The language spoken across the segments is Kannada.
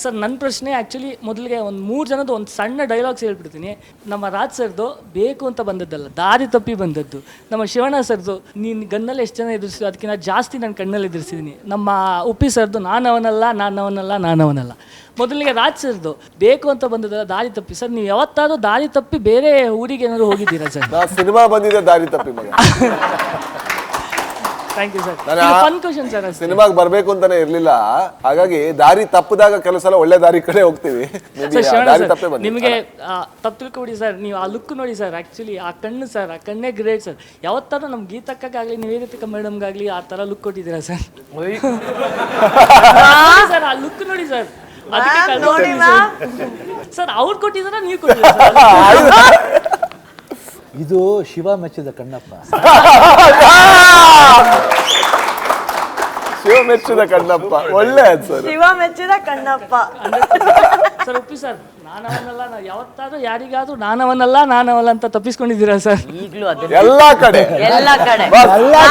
ಸರ್ ನನ್ನ ಪ್ರಶ್ನೆ ಆ್ಯಕ್ಚುಲಿ ಮೊದಲಿಗೆ ಒಂದು ಮೂರು ಜನದ ಒಂದು ಸಣ್ಣ ಡೈಲಾಗ್ಸ್ ಹೇಳ್ಬಿಡ್ತೀನಿ. ನಮ್ಮ ರಾಜ್ ಸರ್ದು ಬೇಕು ಅಂತ ಬಂದದ್ದಲ್ಲ ದಾರಿ ತಪ್ಪಿ ಬಂದದ್ದು. ನಮ್ಮ ಶಿವಣ್ಣ ಸರ್ದು ನೀನು ಗನ್ನಲ್ಲಿ ಎಷ್ಟು ಜನ ಎದುರಿಸಿದ್ರು ಅದಕ್ಕಿಂತ ಜಾಸ್ತಿ ನಾನು ಕಣ್ಣಲ್ಲಿ ಎದುರಿಸಿದ್ದೀನಿ ನಮ್ಮ ಉಪ್ಪಿ ಸರ್ದು ನಾನವನಲ್ಲ ನಾನವನಲ್ಲ ನಾನವನಲ್ಲ. ಮೊದಲಿಗೆ ರಾಜ್ ಸರ್ದು ಬೇಕು ಅಂತ ಬಂದದ್ದಲ್ಲ ದಾರಿ ತಪ್ಪಿ. ಸರ್ ನೀವು ಯಾವತ್ತಾದರೂ ದಾರಿ ತಪ್ಪಿ ಬೇರೆ ಊರಿಗೆ ಏನಾದರೂ ಹೋಗಿದ್ದೀರಾ ಸರ್? ಸಿನಿಮಾ ಬಂದಿದೆ ದಾರಿ ತಪ್ಪಿ ಮಗ. Thank you sir fun question sir ಸಿನಿಮಾಗೆ ಬರ್ಬೇಕು ಅಂತಾನೆ ಇರ್ಲಿಲ್ಲ. ಹಾಗಾಗಿ ದಾರಿ ತಪ್ಪದಾಗ ಕೆಲವು ಸಲ ಒಳ್ಳೆ ದಾರಿ ಕಡೆ ಹೋಗ್ತೀವಿ. ದಾರಿ ತಪ್ಪೇ ನಿಮಗೆ ತಪ್ಪು ತಿಳ್ಕೊಬಿಡಿ ಸರ್ ನೀವು ಆ ಲುಕ್ ನೋಡಿ ಸರ್ ಆ್ಯಕ್ಚುಲಿ ಆ ಕಣ್ಣು ಸರ್ ಆ ಕಣ್ಣೇ ಗ್ರೇಟ್ ಸರ್ ಯಾವತ್ತಾದ್ರೂ ನಮ್ಮ ಗೀತಕ್ಕಾಗಲಿ ನಿವೇದಿತ ಮೇಡಮ್ಗಾಗಲಿ ಆ ಥರ ಲುಕ್ ಕೊಟ್ಟಿದ್ದೀರಾ ಸರ್ ಸರ್ ಆ ಲುಕ್ ನೋಡಿ ಸರ್ ಅದಕ್ಕೆ ಸರ್. ಅವ್ರು ಕೊಟ್ಟಿದಾರ ನೀವು ಕೊಟ್ಟಿದ್ದೀರಾ ಇದು ಶಿವ ಮೆಚ್ಚಿದ ಕಣ್ಣಪ್ಪ. ಶಿವ ಮೆಚ್ಚಿದ ಕಣ್ಣಪ್ಪ. ಒಳ್ಳೆ sir Shiva Mechida Kannappa. Sir Uppi sir ನಾನವನಲ್ಲ ನಾ ಯಾವತ್ತಾದ್ರೂ ಯಾರಿಗಾದ್ರೂ ನಾನವನಲ್ಲ ನಾನವಲ್ಲ ಅಂತ ತಪ್ಪಿಸ್ಕೊಂಡಿದ್ದೀರಾ ಸರ್? ಈಗಲೂ ಅದನ್ನ ಎಲ್ಲಾ ಕಡೆ. ಎಲ್ಲ ಕಡೆ. ಬಸ್, ಎಲ್ಲಾ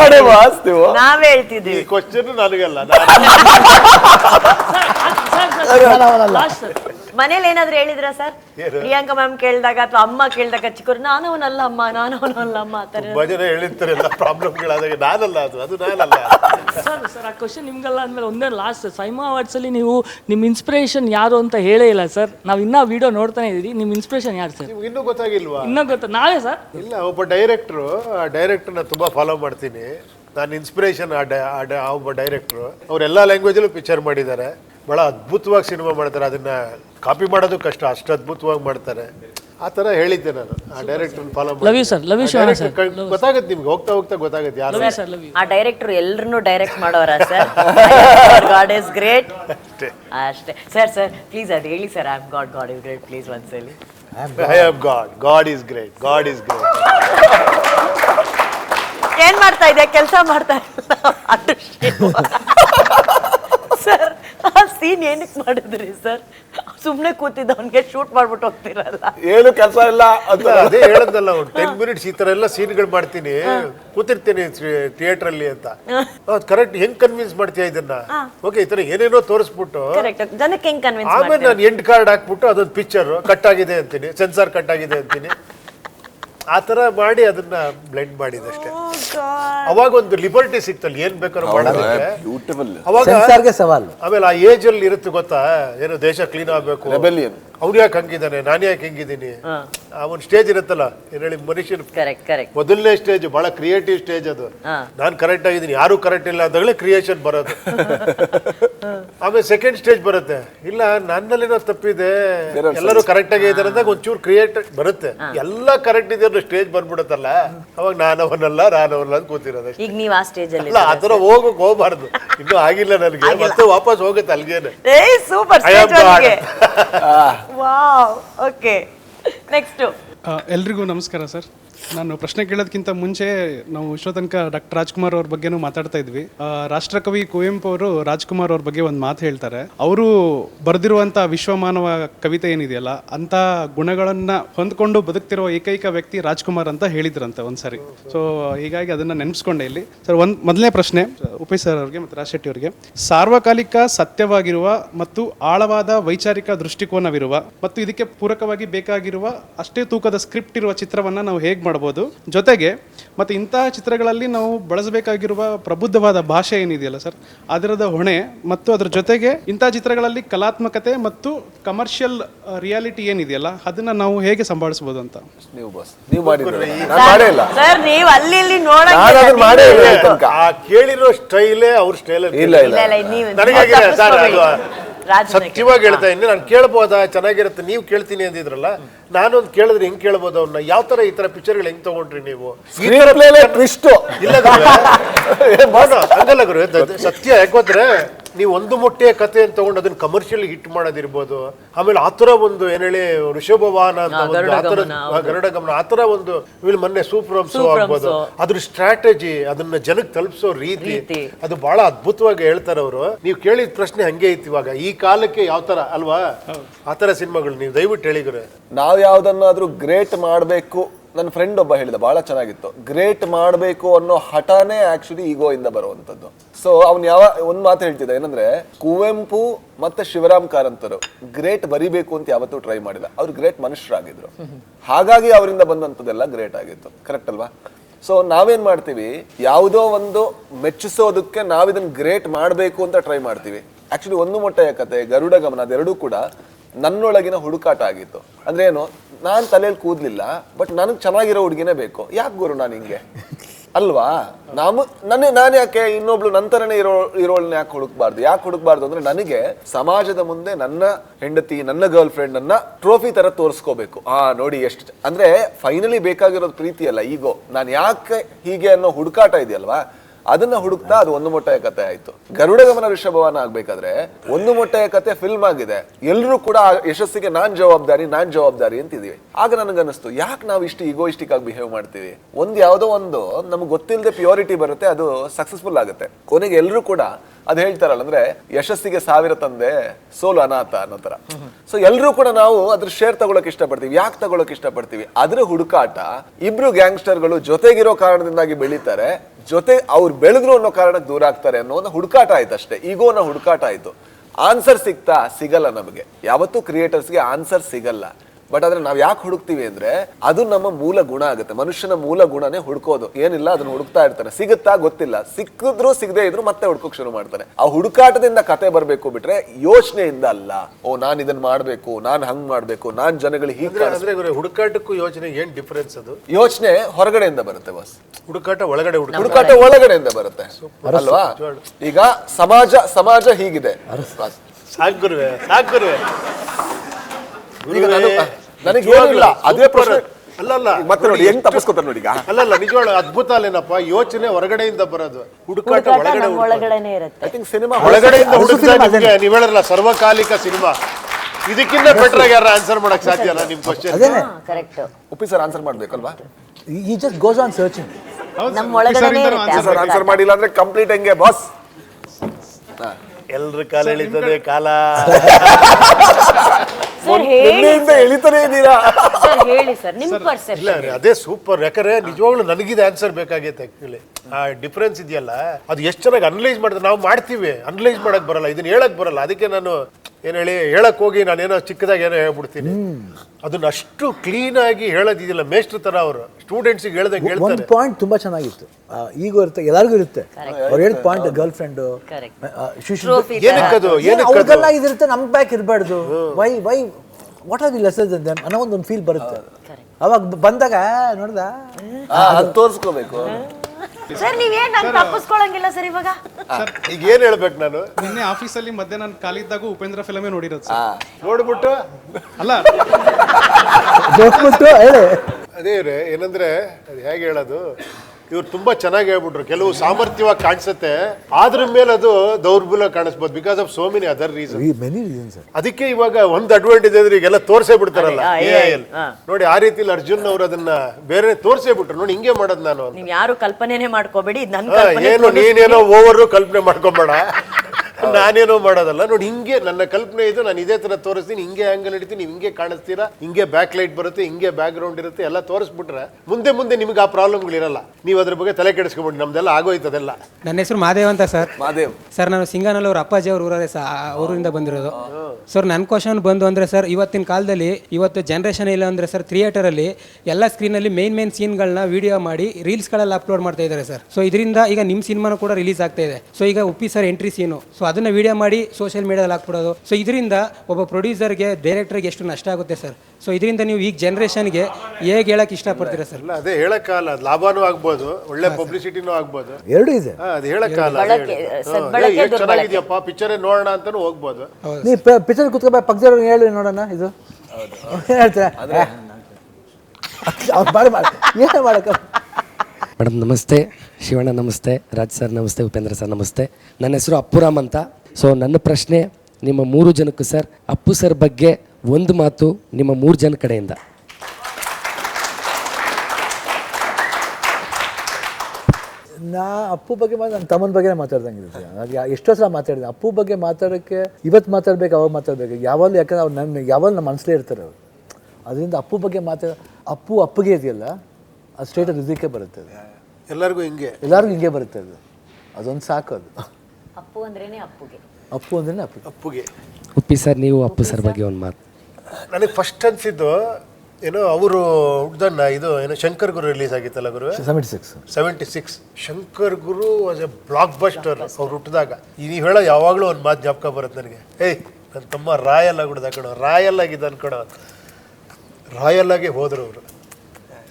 ಕಡೆ ಬಾಸ್ ನೀವು. ನಾವೇ ಹೇಳ್ತಿದ್ದೀವಿ. ಕ್ವಶನ್ ನನಗಲ್ಲ ಲಾಸ್ಟ್ ಸರ್. ಮನೇಲಿ ಏನಾದ್ರು ಹೇಳಿದ್ರ ಸರ್? ಪ್ರಿಯಾಂಕಾ ಮ್ಯಾಮ್ ಕೇಳಿದಾಗ ಅಥವಾ ಅಮ್ಮ ಕೇಳಿದಾಗ ಚಿಕ್ಕರು ನಾನವನಲ್ಲ ಅಮ್ಮ ನಾನವನಲ್ಲ ಅಮ್ಮ ಆ ಥರ. ತುಂಬಾ ಜನ ಹೇಳಿರ್ತಾರೆ ಎಲ್ಲ ಪ್ರಾಬ್ಲಮ್ಗಳಾದಾಗ ನಾನಲ್ಲ ಅದು ಅದು ನಾನಲ್ಲ. ಸರ್ ಸರ್ ಆ ಕ್ವಶನ್ ನಿಮ್ಗಲ್ಲ ಅಂದಮೇಲೆ ಒಂದೇ ಲಾಸ್ಟ್ ಸೈಮಾ ಅವಾರ್ಡ್ಸಲ್ಲಿ ನೀವು ನಿಮ್ಮ ಇನ್ಸ್ಪಿರೇಷನ್ ಯಾರು ಅಂತ ಹೇಳೇ ಇಲ್ಲ ಸರ್. ನಾವು ಇನ್ನೂ ವಿಡಿಯೋ ನೋಡ್ತಾನೆ ಇದ್ದೀವಿ ನಿಮ್ಮ ಇನ್ಸ್ಪಿರೇಷನ್ ಯಾರು ಸರ್? ನಿಮ್ಗೆ ಇನ್ನೂ ಗೊತ್ತಾಗಿಲ್ವಾ? ಇನ್ನೂ ಗೊತ್ತಾ ನಾವೇ ಸರ್? ಇಲ್ಲ ಒಬ್ಬ ಡೈರೆಕ್ಟ್ರು ಆ ಡೈರೆಕ್ಟರ್ನ ತುಂಬಾ ಫಾಲೋ ಮಾಡ್ತೀನಿ. ನಾನು ಇನ್ಸ್ಪಿರೇಷನ್ ಆ ಡೈ- ಆ ಡೈ- ಆ ಒಬ್ಬ ಡೈರೆಕ್ಟ್ರು ಅವ್ರು ಎಲ್ಲ ಲ್ಯಾಂಗ್ವೇಜಲ್ಲೂ ಪಿಕ್ಚರ್ ಮಾಡಿದ್ದಾರೆ. ಭಾಳ ಅದ್ಭುತವಾಗಿ ಸಿನಿಮಾ ಮಾಡ್ತಾರೆ ಅದನ್ನ ಕಾಪಿ ಮಾಡೋದು ಕಷ್ಟ ಅಷ್ಟು ಅದ್ಭುತವಾಗಿ ಮಾಡ್ತಾರೆ. ಆ ಥರ ಹೇಳಿದ್ದೆ ನಾನು. ಆ director follow love you sir love you Shivanna sir ಗೊತ್ತಾಗುತ್ತೆ ನಿಮ್ಗೆ ಹೋಗ್ತಾ ಹೋಗ್ತಾ ಗೊತ್ತಾಗುತ್ತೆ ಯಾರು? Love you sir love you ಆ ಡೈರೆಕ್ಟರ್ ಎಲ್ಲರನ್ನೂ ಡೈರೆಕ್ಟ್ ಮಾಡೋರ ಸರ್ ಗಾಡ್ ಇಸ್ ಗ್ರೇಟ್ ಅಷ್ಟೇ. ಅಷ್ಟೇ. ಸರ್ ಸರ್ ಪ್ಲೀಸ್ ಅದು ಹೇಳಿ sir I am god god is great please ಒಂದ್ಸಲಿ I am god god is great god is great ಏನ್ ಮಾಡ್ತಾ ಇದೆ? ಕೆಲಸ ಮಾಡ್ತಾ ಇಲ್ಲ ಅದು ಸರ್ ಆ ಸೀನ್ ಏನಕ್ಕೆ ಮಾಡಿದ್ರಿ ಸರ್ ಸುಮ್ಮನೆ ಕೂತಿದ್ದವನ್ಗೆ ಶೂಟ್ ಮಾಡ್ಬಿಟ್ಟು ಹೋಗ್ತಿರಲ್ಲ. ಏನು ಕೆಲಸ ಇಲ್ಲ ಅಂತ ಅದೇ ಹೇಳದಲ್ಲ ಅವ್ರು ಟೆನ್ ಮಿನಿಟ್ಸ್ ಈ ತರ ಎಲ್ಲ ಸೀನ್ಗಳು ಮಾಡ್ತೀನಿ. ಕೂತಿರ್ತೀನಿ ಥಿಯೇಟರ್ ಅಲ್ಲಿ ಅಂತ. ಕರೆಕ್ಟ್ ಹೆಂಗ್ ಕನ್ವಿನ್ಸ್ ಮಾಡ್ತೀಯ ಇದನ್ನ? ಓಕೆ ಈ ತರ ಏನೇನೋ ತೋರಿಸ್ಬಿಟ್ಟು. ಕರೆಕ್ಟ್ ಜನಕ್ಕೆ ಹೆಂಗ್ ಕನ್ವಿನ್ಸ್ ಆಮೇಲೆ ನಾನು ಎಂಡ್ ಕಾರ್ಡ್ ಹಾಕ್ಬಿಟ್ಟು ಅದೊಂದು ಪಿಕ್ಚರ್ ಕಟ್ ಆಗಿದೆ ಅಂತೀನಿ ಸೆನ್ಸಾರ್ ಕಟ್ ಆಗಿದೆ ಅಂತೀನಿ. ಆ ತರ ಮಾಡಿ ಅದನ್ನ ಬ್ಲೆಂಡ್ ಮಾಡಿದಷ್ಟೇ ಅವಾಗ ಒಂದು ಲಿಬರ್ಟಿ ಸಿಕ್ತಲ್ಲಿ ಏನ್ ಬೇಕಾದ್ರೂ ಮಾಡೋದಕ್ಕೆ ಬ್ಯೂಟಿಫುಲ್ ಅವಾಗ ಸವಾಲು. ಆಮೇಲೆ ಆ ಏಜ್ ಅಲ್ಲಿ ಇರುತ್ತೆ ಗೊತ್ತಾ? ಏನು ದೇಶ ಕ್ಲೀನ್ ಆಗ್ಬೇಕು. ರೆಬೆಲಿಯನ್ ಅವ್ರು ಯಾಕೆ ಹಂಗಿದ್ದಾನೆ ನಾನು ಯಾಕೆ ಹೆಂಗಿದ್ದೀನಿ? ಆ ಒಂದು ಸ್ಟೇಜ್ ಇರುತ್ತಲ್ಲ ಏನ್ ಹೇಳಿ ಮನುಷ್ಯನ ಕರೆಕ್ಟ್ ಕರೆಕ್ಟ್ ಮೊದಲನೇ ಸ್ಟೇಜ್ ಬಹಳ ಕ್ರಿಯೇಟಿವ್ ಸ್ಟೇಜ್ ಅದು. ನಾನು ಕರೆಕ್ಟ್ ಆಗಿದ್ದೀನಿ ಯಾರು ಕರೆಕ್ಟ್ ಇಲ್ಲ ಅಂದಾಗಲೇ ಕ್ರಿಯೇಷನ್ ಬರೋದು. ಆಮೇಲೆ ಸೆಕೆಂಡ್ ಸ್ಟೇಜ್ ಬರುತ್ತೆ. ಇಲ್ಲ ನನ್ನಲ್ಲಿನೋ ತಪ್ಪಿದೆ. ಎಲ್ಲರೂ ಕರೆಕ್ಟ್ ಆಗಿ ಇದಾರೆ ಅಂದಾಗ ಒಂಚೂರು ಕ್ರಿಯೇಟ್ ಬರುತ್ತೆ. ಎಲ್ಲ ಕರೆಕ್ಟ್ ಇದೆ ಅಂದ್ರೆ ಸ್ಟೇಜ್ ಬಂದ್ಬಿಡುತ್ತಲ್ಲ? ಅವಾಗ ನಾನವನಲ್ಲ ನಾನವನಲ್ಲ ಅಂತ ಕೂತಿರೋದು ಈಗ ನೀವು ಆ ಸ್ಟೇಜ್ ಅಲ್ಲಿ ಅಲ್ಲ ಆ ತರ ಹೋಗಕ್ ಹೋಗ್ಬಾರ್ದು. ಇನ್ನೂ ಆಗಿಲ್ಲ ನನಗೆ. ಮತ್ತೆ ವಾಪಸ್ ಹೋಗುತ್ತೆ ಅಲ್ಗೇನೆ. ಏ ಸೂಪರ್ ಸ್ಟೇಜ್. ಒಳಗೆ ವಾವ್ ಓಕೆ ನೆಕ್ಸ್ಟ್ ಎಲ್ರಿಗೂ ನಮಸ್ಕಾರ ಸರ್. ನಾನು ಪ್ರಶ್ನೆ ಕೇಳೋದಕ್ಕಿಂತ ಮುಂಚೆ ನಾವು ಇಷ್ಟೋ ಡಾಕ್ಟರ್ ರಾಜ್ಕುಮಾರ್ ಅವ್ರ ಬಗ್ಗೆನೂ ಮಾತಾಡ್ತಾ ಇದ್ವಿ. ಆ, ರಾಷ್ಟ್ರಕವಿ ಕುವೆಂಪು ಅವರು ರಾಜ್ಕುಮಾರ್ ಅವ್ರ ಬಗ್ಗೆ ಒಂದು ಮಾತು ಹೇಳ್ತಾರೆ. ಅವರು ಬರೆದಿರುವಂಥ ವಿಶ್ವಮಾನವ ಕವಿತೆ ಏನಿದೆಯಲ್ಲ ಅಂತ ಗುಣಗಳನ್ನ ಹೊಂದ್ಕೊಂಡು ಬದುಕ್ತಿರುವ ಏಕೈಕ ವ್ಯಕ್ತಿ ರಾಜ್ಕುಮಾರ್ ಅಂತ ಹೇಳಿದ್ರಂತೆ ಒಂದ್ಸರಿ. ಸೊ ಹೀಗಾಗಿ ಅದನ್ನ ನೆನೆಸ್ಕೊಂಡೆ ಇಲ್ಲಿ. ಸರ್ ಒಂದು ಮೊದಲನೇ ಪ್ರಶ್ನೆ ಉಪೇಶ್ ಸರ್ ಅವ್ರಿಗೆ ಮತ್ತು ರಾಜ್ ಅವರಿಗೆ. ಸಾರ್ವಕಾಲಿಕ ಸತ್ಯವಾಗಿರುವ ಮತ್ತು ಆಳವಾದ ವೈಚಾರಿಕ ದೃಷ್ಟಿಕೋನವಿರುವ ಮತ್ತು ಇದಕ್ಕೆ ಪೂರಕವಾಗಿ ಬೇಕಾಗಿರುವ ಅಷ್ಟೇ ತೂಕದ ಸ್ಕ್ರಿಪ್ಟ್ ಇರುವ ಚಿತ್ರವನ್ನ ನಾವು ಹೇಗೆ ಮಾಡ್ಬೋದು. ಜೊತೆಗೆ ಮತ್ತು ಇಂತಹ ಚಿತ್ರಗಳಲ್ಲಿ ನಾವು ಬಳಸಬೇಕಾಗಿರುವ ಪ್ರಬುದ್ಧವಾದ ಭಾಷೆ ಏನಿದೆಯಲ್ಲ ಸರ್ ಅದರದ ಹೊಣೆ ಮತ್ತು ಅದರ ಜೊತೆಗೆ ಇಂತಹ ಚಿತ್ರಗಳಲ್ಲಿ ಕಲಾತ್ಮಕತೆ ಮತ್ತು ಕಮರ್ಷಿಯಲ್ ರಿಯಾಲಿಟಿ ಏನಿದೆಯಲ್ಲ ಅದನ್ನ ನಾವು ಹೇಗೆ ಸಂಭಾಳಿಸ್ಬೋದು ಅಂತ? ನೀವು ಬಸ್ ನೀವು ಮಾಡಿದ್ರಿ ನಾನು ಮಾಡೇ ಇಲ್ಲ. ಸರ್ ನೀವ್ ಅಲ್ಲಿ ಇಲ್ಲಿ ನಾನು ಅದನ್ನ ಇಲ್ಲ ಇಲ್ಲಿ ಆ ಕೇಳಿರೋ ಸ್ಟೈಲೇ ಅವ್ರ ಸ್ಟೈಲ್ ಇಲ್ಲ ಇಲ್ಲ. ಸರ್ ಅದು ರಾಜ್ ಸತ್ಯವಾಗಿ ಹೇಳ್ತಾ ಇದ್ದೀನಿ ನಾನು ಕೇಳ್ಬೋದಾ? ಚೆನ್ನಾಗಿರುತ್ತೆ ನೀವು ಕೇಳ್ತೀನಿ ಅಂದಿದ್ರಲ್ಲ ನಾನೊಂದು ಕೇಳಿದ್ರೆ ಹೆಂಗ್ ಕೇಳ್ಬೋದು ಅವ್ರನ್ನ ಯಾವ ತರ ಈ ತರ ಪಿಕ್ಚರ್ಗಳು ಹೆಂಗ್ ತಗೊಂಡ್ರಿ ನೀವು? ಇಲ್ಲ ಹಂಗಲ್ಲ ಗುರು. ಸತ್ಯ ಯಾಕೋದ್ರೆ ನೀವು ಒಂದು ಮೊಟ್ಟೆಯ ಕಥೆ ಅಂತ ತಗೊಂಡು ಅದನ್ನ ಕಮರ್ಷಿಯಲ್ ಹಿಟ್ ಮಾಡೋದಿರ್ಬೋದು. ಆಮೇಲೆ ಆತರ ಒಂದು ಏನ್ ಹೇಳಿ ಋಷಭವಾನ ಅಂತ ಒಂದು ಆತರ ಗರುಡ ಗಮನ ಆತರ ಒಂದು ಇವ್ರು ಮೊನ್ನೆ ಸೂಪ್ರಂಸು ಆಗ್ಬೋದು. ಅದ್ರ ಸ್ಟ್ರಾಟಜಿ ಅದನ್ನ ಜನಕ್ಕೆ ತಲುಪಿಸೋ ರೀತಿ ರೀತಿ. ಅದು ಬಹಳ ಅದ್ಭುತವಾಗಿ ಹೇಳ್ತಾರೆ ಅವರು. ನೀವು ಕೇಳಿದ ಪ್ರಶ್ನೆ ಹಂಗೆ ಐತಿ ಇವಾಗ. ಈ ಕಾಲಕ್ಕೆ ಯಾವ ತರ ಅಲ್ವಾ? ಆ ತರ ಸಿನಿಮಾಗಳು ನೀವು ದಯವಿಟ್ಟು ಹೇಳಿದ್ರೆ ನಾವು ಯಾವ್ದನ್ನಾದ್ರೂ ಗ್ರೇಟ್ ಮಾಡಬೇಕು ನನ್ನ ಫ್ರೆಂಡ್ ಒಬ್ಬ ಹೇಳಿದ ಬಹಳ ಚೆನ್ನಾಗಿತ್ತು. ಗ್ರೇಟ್ ಮಾಡಬೇಕು ಅನ್ನೋ ಹಠನೇ ಆಕ್ಚುಲಿ ಈಗೋ ಇಂದ ಬರುವಂತದ್ದು. ಸೊ ಅವ್ನು ಯಾವ, ಒಂದ್ ಮಾತು ಹೇಳ್ತಿದ್ದ, ಏನಂದ್ರೆ, ಕುವೆಂಪು ಮತ್ತೆ ಶಿವರಾಮ್ ಕಾರಂತರು ಗ್ರೇಟ್ ಬರಿಬೇಕು ಅಂತ ಯಾವತ್ತೂ ಟ್ರೈ ಮಾಡಿಲ್ಲ. ಅವ್ರು ಗ್ರೇಟ್ ಮನುಷ್ಯರಾಗಿದ್ರು. ಹಾಗಾಗಿ ಅವರಿಂದ ಬಂದಂತದೆಲ್ಲ ಗ್ರೇಟ್ ಆಗಿತ್ತು. ಕರೆಕ್ಟ್ ಅಲ್ವಾ? ಸೊ ನಾವೇನ್ ಮಾಡ್ತೀವಿ? ಯಾವುದೋ ಒಂದು ಮೆಚ್ಚಿಸೋದಕ್ಕೆ ನಾವಿದನ್ನ ಗ್ರೇಟ್ ಮಾಡಬೇಕು ಅಂತ ಟ್ರೈ ಮಾಡ್ತೀವಿ. ಆಕ್ಚುಲಿ ಒಂದು ಮೊಟ್ಟೆಯ ಕತೆ, ಗರುಡ ಗಮನ ಅದೆರಡೂ ಕೂಡ ನನ್ನೊಳಗಿನ ಹುಡುಕಾಟ ಆಗಿತ್ತು. ಅಂದ್ರೆ ಏನು? ನಾನ್ ತಲೆಯಲ್ಲಿ ಕೂದ್ಲಿಲ್ಲ ಬಟ್ ನನಗೆ ಚೆನ್ನಾಗಿರೋ ಹುಡುಗಿನೇ ಬೇಕು. ಯಾಕೆ ಗುರು ನಾನು ಹಿಂಗೆ? ಅಲ್ವಾ? ನಾವು ನನ್ನ ನಾನು ಯಾಕೆ ಇನ್ನೊಬ್ಳು ನಂತರನೇ ಇರೋ ಇರೋಳನ್ನ ಯಾಕೆ ಹುಡುಕ್ಬಾರ್ದು? ಯಾಕೆ ಹುಡುಕ್ಬಾರ್ದು ಅಂದ್ರೆ ನನಗೆ ಸಮಾಜದ ಮುಂದೆ ನನ್ನ ಹೆಂಡತಿ, ನನ್ನ ಗರ್ಲ್ ಫ್ರೆಂಡ್ ನನ್ನ ಟ್ರೋಫಿ ತರ ತೋರಿಸ್ಕೋಬೇಕು. ಆ, ನೋಡಿ ಎಷ್ಟು ಅಂದ್ರೆ ಫೈನಲಿ ಬೇಕಾಗಿರೋದು ಪ್ರೀತಿ ಅಲ್ಲ ಈಗೋ. ನಾನು ಯಾಕೆ ಹೀಗೆ ಅನ್ನೋ ಹುಡುಕಾಟ ಇದೆಯಲ್ವಾ? ಅದನ್ನ ಹುಡುಕ್ತಾ ಅದು ಒಂದು ಮೊಟ್ಟೆಯ ಕತೆ ಆಯ್ತು. ಗರುಡ ಗಮನ ಋಷಭವನ ಆಗ್ಬೇಕಾದ್ರೆ ಒಂದು ಮೊಟ್ಟೆಯ ಕತೆ ಫಿಲ್ಮ್ ಆಗಿದೆ. ಎಲ್ಲರೂ ಕೂಡ ಯಶಸ್ಸಿಗೆ ನಾನ್ ಜವಾಬ್ದಾರಿ ನಾನ್ ಜವಾಬ್ದಾರಿ ಅಂತಿದೀವಿ. ಆಗ ನನಗನ್ನಿಸ್ತು, ಯಾಕೆ ನಾವು ಇಷ್ಟು ಈಗೋಯಿಸ್ಟಿಕ್ ಆಗಿ ಬಿಹೇವ್ ಮಾಡ್ತೀವಿ? ಒಂದ್ ಯಾವ್ದೋ ಒಂದು ನಮ್ಗೆ ಗೊತ್ತಿಲ್ಲದೆ ಪ್ಯೂರಿಟಿ ಬರುತ್ತೆ, ಅದು ಸಕ್ಸಸ್ಫುಲ್ ಆಗುತ್ತೆ. ಕೊನೆಗೆ ಎಲ್ಲರೂ ಕೂಡ ಅದ್ ಹೇಳ್ತಾರಲ್ಲ, ಅಂದ್ರೆ ಯಶಸ್ಸಿಗೆ ಸಾವಿರ ತಂದೆ, ಸೋಲು ಅನಾಥ ಅನ್ನೋ ತರ ಸೊ ಎಲ್ಲರೂ ಕೂಡ ನಾವು ಅದ್ರ ಶೇರ್ ತಗೊಳಕ್ ಇಷ್ಟಪಡ್ತೀವಿ. ಯಾಕೆ ತಗೊಳಕ್ ಇಷ್ಟಪಡ್ತೀವಿ? ಅದ್ರ ಹುಡುಕಾಟ ಇಬ್ರು ಗ್ಯಾಂಗ್ಸ್ಟರ್ಗಳು ಜೊತೆಗಿರೋ ಕಾರಣದಿಂದಾಗಿ ಬೆಳೀತಾರೆ. ಜೊತೆ ಅವ್ರು ಬೆಳೆದ್ರು ಅನ್ನೋ ಕಾರಣಕ್ಕೆ ದೂರ ಆಗ್ತಾರೆ ಅನ್ನೋ ಒಂದು ಹುಡುಕಾಟ ಆಯ್ತು ಅಷ್ಟೇ. ಈಗೋನ ಹುಡುಕಾಟ ಆಯ್ತು. ಆನ್ಸರ್ ಸಿಗ್ತಾ ಸಿಗಲ್ಲ ನಮಗೆ. ಯಾವತ್ತೂ ಕ್ರಿಯೇಟರ್ಸ್ಗೆ ಆನ್ಸರ್ ಸಿಗಲ್ಲ. ಬಟ್ ಆದ್ರೆ ನಾವ್ ಯಾಕೆ ಹುಡುಕ್ತಿವಿ ಅಂದ್ರೆ ಅದು ನಮ್ಮ ಮೂಲ ಗುಣ ಆಗುತ್ತೆ. ಮನುಷ್ಯನ ಮೂಲ ಗುಣನೇ ಹುಡುಕೋದು. ಏನಿಲ್ಲ ಅದನ್ನ ಹುಡುಕ್ತಾ ಇರ್ತಾನೆ ಸಿಗುತ್ತಾ ಗೊತ್ತಿಲ್ಲ. ಸಿಕ್ಕಿದ್ರು ಸಿಗದೆ ಇದ್ರು ಮತ್ತೆ ಹುಡ್ಕೋಕ್ ಶುರು ಮಾಡ್ತಾನೆ ಆ ಹುಡುಕಾಟದಿಂದ ಕತೆ ಬರ್ಬೇಕು ಬಿಟ್ರೆ ಯೋಚನೆಯಿಂದ ಅಲ್ಲ. ಓ ನಾನ್ ಇದನ್ನ ಮಾಡ್ಬೇಕು ನಾನ್ ಹಂಗ್ ಮಾಡ್ಬೇಕು ನಾನ್ ಜನಗಳು ಹೀಗೆ ಹುಡುಕಾಟಕ್ಕೂ ಯೋಚನೆ ಏನ್ ಡಿಫರೆನ್ಸ್ ಅದು? ಯೋಚನೆ ಹೊರಗಡೆಯಿಂದ ಬರುತ್ತೆ ಬಸ್ ಹುಡುಕಾಟ ಒಳಗಡೆ ಹುಡುಕಾಟ ಒಳಗಡೆಯಿಂದ ಬರುತ್ತೆ. ಅಲ್ವಾ? ಈಗ ಸಮಾಜ ಸಮಾಜ ಹೀಗಿದೆ. ಸಾಕು ಸಾಕು ಗುರುವೆ ಸಾಕ್ ಗುರುವೆ. ಈಗ ನಾನು ಗುರುವೇ, ನನಗೆ ನಿಜವಾಗ್ಲೂ ಇಲ್ಲ. ಅದೇ. ಪ್ರಶ್ನೆ. ಅಲ್ಲಲ್ಲ ಅಲ್ಲ ಮತ್ತೆ ನೋಡಿ ಹೆಂಗ್ ತಪ್ಪಿಸ್ಕೊತಾರೆ ನೋಡಿ ಈಗ? ಅಲ್ಲಲ್ಲ ನಿಜವಾಗ್ಲೂ ಅದ್ಭುತ ಅಲ್ಲೇನಪ್ಪ ಯೋಚನೆ ಹೊರಗಡೆಯಿಂದ ಬರೋದು. ಹುಡುಕಾಟ ಹುಡುಕಾಟ ಒಳಗಡೆ ನಮ್ಮ ಹುಡುಕಾಟ. ಒಳಗಡೆನೆ ಇರುತ್ತೆ. ಐ ಥಿಂಕ್ ಸಿನಿಮಾ ಒಳಗಡೆಯಿಂದ ಸಿನಿಮಾ ನಿಮ್ಗೆ ನೀವ್ ಹೇಳಲ್ಲ ಸರ್ವಕಾಲಿಕ ಸಿನಿಮಾ ಇದಕ್ಕಿಂತ ಬೆಟರ್ ಆಗಿ ಯಾರು ಆನ್ಸರ್ ಮಾಡಕ್ ಸಾಧ್ಯ ಅಲ್ಲ ನಿಮ್ ಕ್ವಶನ್ ಅದೇನೆ. ಕರೆಕ್ಟ್ ಉಪ್ಪಿ ಸರ್ ಆನ್ಸರ್ ಮಾಡ್ಬೇಕಲ್ವಾ? ಈ ಜಸ್ಟ್ ಗೋಸ್ ಆನ್ ಸರ್ಚಿಂಗ್ ನಮ್ಮ ಸರ್, ಒಳಗಡೆನೇ ಇರುತ್ತೆ. answer ಸರ್ ಆನ್ಸರ್ ಮಾಡಿಲ್ಲ ಅಂದ್ರೆ ಕಂಪ್ಲೀಟ್ ಹೆಂಗೆ ಬಾಸ್ ಎಲ್ರ ಕಾಲ ಎಳಿತದೆ ಕಾಲ. ನಿನ್ನೆಯಿಂದ ಎಳಿತಾನೆ ಇದ್ದೀರಾ? ಸರ್ ಹೇಳಿ ಸರ್ ನಿಮ್ ಇಲ್ಲ ಪರ್ಸೆಪ್ಷನ್ ರೀ, ಅದೇ ಸೂಪರ್ ಯಾಕಂದ್ರೆ ನಿಜವಾಗ್ಲೂ ನನಗಿದೆ ಆನ್ಸರ್ ಬೇಕಾಗೈತೆ ಆಕ್ಚುಲಿ ಆ ಡಿಫ್ರೆನ್ಸ್ ಇದೆಯಲ್ಲ ಅದು ಎಷ್ಟು ಚೆನ್ನಾಗಿ ಅನಲೈಸ್ ಮಾಡಿದ್ರೆ ನಾವು ಮಾಡ್ತೀವಿ ಅನಲೈಸ್ ಮಾಡಕ್ ಬರಲ್ಲ ಇದನ್ನ ಹೇಳಕ್ ಬರಲ್ಲ. ಅದಕ್ಕೆ ನಾನು ಏನ್ ಹೇಳಿ ಹೇಳಕ್ ಹೋಗಿ ನಾನೇನೋ ಚಿಕ್ಕದಾಗಿ ಏನೋ ಹೇಳ್ಬಿಡ್ತೀನಿ. ಅದನ್ನ ಅಷ್ಟು ಕ್ಲೀನ್ ಆಗಿ ಹೇಳೋದಿದಿಲ್ಲ ಮೇಷ್ಟ್ರ ತರ ಅವರು. ಸ್ಟೂಡೆಂಟ್ಸಿಗೆ ಹೇಳ್ದಂಗೆ ಒಂದು ಹೇಳ್ತಾರೆ. ಪಾಯಿಂಟ್ ತುಂಬಾ ಚೆನ್ನಾಗಿತ್ತು. ಈಗ ಇರುತ್ತೆ ಎಲ್ಲರಿಗೂ ಇರುತ್ತೆ. ಅವ್ರು ಹೇಳಿದ ಪಾಯಿಂಟ್ ಗರ್ಲ್ ಫ್ರೆಂಡ್ Correct. ಶಿಶು ಏನಕ್ಕದು ಏನಕ್ಕದು? ಅವ್ರಿಗೆಲ್ಲ ಇದಿರುತ್ತೆ ನಮ್ ಬ್ಯಾಕ್ ಇರಬಾರ್ದು. Why why what are the lessons ಅಂತ ಅನ್ನೋ ಒಂದು ಫೀಲ್ ಬರುತ್ತೆ. ಅವಾಗ ಬಂದಾಗ ನೋಡ್ದ? ಅದು. ತೋರಿಸ್ಕೋಬೇಕು. ಸರ್ ನೀವೇನ್ ನಾನು ತಪ್ಪಿಸ್ಕೊಳಂಗಿಲ್ಲ ಸರ್ ಇವಾಗ? ಈಗ ಏನ್ ಹೇಳ್ಬೇಕು ನಾನು? ನಿನ್ನೆ ಆಫೀಸಲ್ಲಿ ಮಧ್ಯೆ ನಾನು ಕಾಲಿದ್ದಾಗ ಉಪೇಂದ್ರ ಫಿಲಮೇ ನೋಡಿರೋದು ಸರ್. ನೋಡ್ಬಿಟ್ಟು ಅಲ್ಲ. ಜೋಕ್ಬಿಟ್ಟು ಹೇಳಿ. ಅದೇ ರೀ ಏನಂದ್ರೆ ಅದು ಹೇಗೆ ಹೇಳೋದು? ಇವ್ರು ತುಂಬಾ ಚೆನ್ನಾಗಿ ಹೇಳ್ಬಿಟ್ರು. ಕೆಲವು ಸಾಮರ್ಥ್ಯವಾಗಿ ಕಾಣಿಸುತ್ತೆ. ಆದ್ರ ಮೇಲೆ ಅದು ದೌರ್ಬಲ್ಯ ಕಾಣಿಸ್ಬೋದು because of so many other reason many reason sir ಅದಕ್ಕೆ ಇವಾಗ ಒಂದ್ ಅಡ್ವಾಂಟೇಜ್ ಅಂದ್ರೆ ಈಗೆಲ್ಲ ತೋರ್ಸೇ ಬಿಡ್ತಾರಲ್ಲ ಅದೇ, ಆ, AI AI, ಹಾ. ನೋಡಿ ಆ ರೀತಿಲಿ ಅರ್ಜುನ್ ಅವ್ರು ಅದನ್ನ ಬೇರೆ ತೋರ್ಸೇ ಬಿಟ್ರು. ನೋಡಿ ಹಿಂಗೆ ಮಾಡೋದು ನಾನು ಅಂತ. ನೀವ್ ಯಾರು ಕಲ್ಪನೆನೇ ಮಾಡ್ಕೋಬೇಡಿ ಇದ್ ನನ್ ಹಾ, ಕಲ್ಪನೆ ಏನು ನೀನೇನೋ ಓವರ್ ಕಲ್ಪನೆ ಮಾಡ್ಕೊಂಬೇಡ. ನಾನೇನೋ ಮಾಡೋದಲ್ಲ. ನೋಡಿ ಹಿಂಗೆ ನನ್ನ ಕಲ್ಪನೆ ಇದು ನಾನು ಇದೇ ತರ ತೋರಿಸ್ತೀನಿ ಹಿಂಗೆ ಆಂಗಲ್ ಇಡ್ತೀನಿ ನೀವು ಹಿಂಗೆ ಕಾಣಿಸ್ತೀರಾ ಹಿಂಗೆ ಬ್ಯಾಕ್ ಲೈಟ್ ಬರುತ್ತೆ ಹಿಂಗೆ ಬ್ಯಾಕ್ ಗ್ರೌಂಡ್ ಇರುತ್ತೆ ಎಲ್ಲ ತೋರಿಸ್ಬಿಟ್ರೆ ಮುಂದೆ ಮುಂದೆ ನಿಮ್ಗೆ ಆ ಪ್ರಾಬ್ಲಮ್ಗಳು ಇರಲ್ಲ. ನೀವು ಅದ್ರ ಬಗ್ಗೆ ತಲೆ ಕೆಡಿಸ್ಕೊಬಿಡಿ ನಮ್ದೆಲ್ಲ ಆಗೋಯ್ತದೆಲ್ಲ. ನನ್ನ ಹೆಸರು ಮಾದೇವ್ ಅಂತ ಸರ್. ಮಾದೇವ್. ಸರ್ ನಾನು ಸಿಂಗಾನಲ್ಲಿ ಅವ್ರ ಅಪ್ಪಾಜಿ ಅವ್ರ ಊರದೇ ಅವರಿಂದ ಊರಿಂದ ಬಂದಿರೋದು. ಸರ್ ನನ್ನ ಕ್ವಶನ್ ಬಂದು ಅಂದರೆ ಸರ್ ಇವತ್ತಿನ ಕಾಲದಲ್ಲಿ ಇವತ್ತು ಜನ್ರೇಷನ್ ಇಲ್ಲ ಅಂದರೆ ಸರ್ ಥಿಯೇಟರಲ್ಲಿ ಎಲ್ಲ ಸ್ಕ್ರೀನಲ್ಲಿ ಮೇನ್ ಮೇನ್ ಸೀನ್ಗಳನ್ನ ವಿಡಿಯೋ ಮಾಡಿ ರೀಲ್ಸ್ಗಳೆಲ್ಲ ಅಪ್ಲೋಡ್ ಮಾಡ್ತಾ ಇದ್ದಾರೆ ಸರ್. ಸೊ ಇದರಿಂದ ಈಗ ನಿಮ್ಮ ಸಿನಿಮಾನು ಕೂಡ ರಿಲೀಸ್ ಆಗ್ತಾ ಇದೆ. ಸೊ ಈಗ Uppi sir entry scene so ಅದನ್ನ ವಿಡಿಯೋ ಮಾಡಿ ಸೋಷಿಯಲ್ ಮೀಡಿಯಾದಲ್ಲಿ ಹಾಕ್ಬಿಡೋದು. ಸೊ ಇದರಿಂದ ಒಬ್ಬ ಪ್ರೊಡ್ಯೂಸರ್ಗೆ ಡೈರೆಕ್ಟರ್ಗೆ ಎಷ್ಟು ನಷ್ಟ ಆಗುತ್ತೆ ಸರ್ ಸೊ ಇದರಿಂದ ನೀವು ಈಗ ಜನ್ರೇಷನ್ಗೆ ಹೇಗೆ ಹೇಳಕ್ಕೆ ಇಷ್ಟಪಡ್ತೀರಾ ಸರ್ ಇಲ್ಲ ಅದೇ ಹೇಳಕ್ಕಾಗಲ್ಲ ಅದು ಲಾಭನೂ ಆಗ್ಬೋದು ಒಳ್ಳೆ ಪಬ್ಲಿಸಿಟಿನೂ ಆಗ್ಬೋದು. ಎರಡು ಇದೆ. ಹಾ, ಅದು ಹೇಳಕ್ಕಾಗಲ್ಲ ಚೆನ್ನಾಗಿದೆಯಪ್ಪ ಬಳಕೆ, ಹೇಳಿ. ಹಾ, ಸದ್ಬಳಕೆ, ಏ, ದುರ್ಬಳಕೆ. ಚೆನ್ನಾಗಿದ್ಯಪ್ಪ? ಪಿಕ್ಚರೇ ನೋಡೋಣ ಅಂತಾನೂ ಹೋಗ್ಬೋದು. ನೀ ಪಿಕ್ಚರ್ ಕುತ್ಕೋಬೇಕು ಪಕ್ಕದವ್ರು ಹೇಳಿ ನೋಡೋಣ ಇದು. ಹೇಳ್ತೀರಾ? ಅವ್ರು ಬಾಳ ಏನೇ ಮಾಡಕ್ಕ ಮೇಡಮ್ ನಮಸ್ತೆ. ಶಿವಣ್ಣ ನಮಸ್ತೆ, ರಾಜ್ ಸರ್ ನಮಸ್ತೆ, ಉಪೇಂದ್ರ ಸರ್ ನಮಸ್ತೆ. ನನ್ನ ಹೆಸರು ಅಪ್ಪುರಾಮ್ ಅಂತ. ಸೊ ನನ್ನ ಪ್ರಶ್ನೆ ನಿಮ್ಮ ಮೂರು ಜನಕ್ಕೂ ಸರ್, ಅಪ್ಪು ಸರ್ ಬಗ್ಗೆ ಒಂದು ಮಾತು ನಿಮ್ಮ ಮೂರು ಜನ ಕಡೆಯಿಂದ. ನಾ ಅಪ್ಪು ಬಗ್ಗೆ ಮಾತ್ರ ನನ್ನ ತಮ್ಮನ ಬಗ್ಗೆ ಮಾತಾಡ್ದಂಗೆ ಅದು ಎಷ್ಟೋ ಸಲ ಮಾತಾಡಿದೆ. ಅಪ್ಪು ಬಗ್ಗೆ ಮಾತಾಡೋಕ್ಕೆ ಇವತ್ತು ಮಾತಾಡ್ಬೇಕು, ಅವಾಗ ಮಾತಾಡ್ಬೇಕು. ಯಾವಾಗಲೂ ಯಾಕಂದ್ರೆ ಅವ್ರು ನನ್ನ, ಯಾವಾಗಲೂ ನಮ್ಮ ಮನಸ್ಸಲ್ಲೇ ಇರ್ತಾರೆ ಅವರು. ಅದರಿಂದ ಅಪ್ಪು ಬಗ್ಗೆ ಮಾತಾಡ, ಅಪ್ಪು ಅಪ್ಪಗೆ ಇದೆಯಲ್ಲ, ಅದು ಸ್ಟೇಟ್ ಇದಕ್ಕೆ ಬರುತ್ತೆ ಎಲ್ಲರಿಗೂ ಹಿಂಗೆ. ಎಲ್ಲರಿಗೂ ಹಿಂಗೆ ಬರುತ್ತೆ ಅದು. ಅದೊಂದು ಸಾಕು ಅದು. ಅಪ್ಪು ಅಂದ್ರೇನೆ ಅಪ್ಪುಗೆ. ಅಪ್ಪು ಅಂದ್ರೆ ಅಪ್ಪು ಅಪ್ಪುಗೆ. ಉಪ್ಪಿ ಸರ್ ನೀವು ಅಪ್ಪು ಸರ್ ಬಗ್ಗೆ ಒಂದು ಮಾತು. ನನಗೆ ಫಸ್ಟ್ ಅನಿಸಿದ್ದು ಏನೋ ಅವರು ಹುಡ್ದನ್ನ ಇದು ಏನೋ ಶಂಕರ್ ಗುರು ರಿಲೀಸ್ ಆಗಿತ್ತಲ್ಲ ಗುರು? Seventy six seventy six Shankar Guru was a blockbuster ಅವ್ರು ಹುಟ್ಟಿದಾಗ. ನೀವು ಹೇಳೋ ಯಾವಾಗಲೂ ಒಂದು ಮಾತು ಜ್ಞಾಪಕ ಬರುತ್ತೆ ನನಗೆ. ಏಯ್ ನನ್ನ ತಮ್ಮ ರಾಯಲ್ ಆಗಿಡ್ದ ಕಣೋ ರಾಯಲ್ ಆಗಿದೆ ಅನ್ಕೊಳೋ ರಾಯಲ್ ಆಗಿ ಹೋದರು ಅವರು.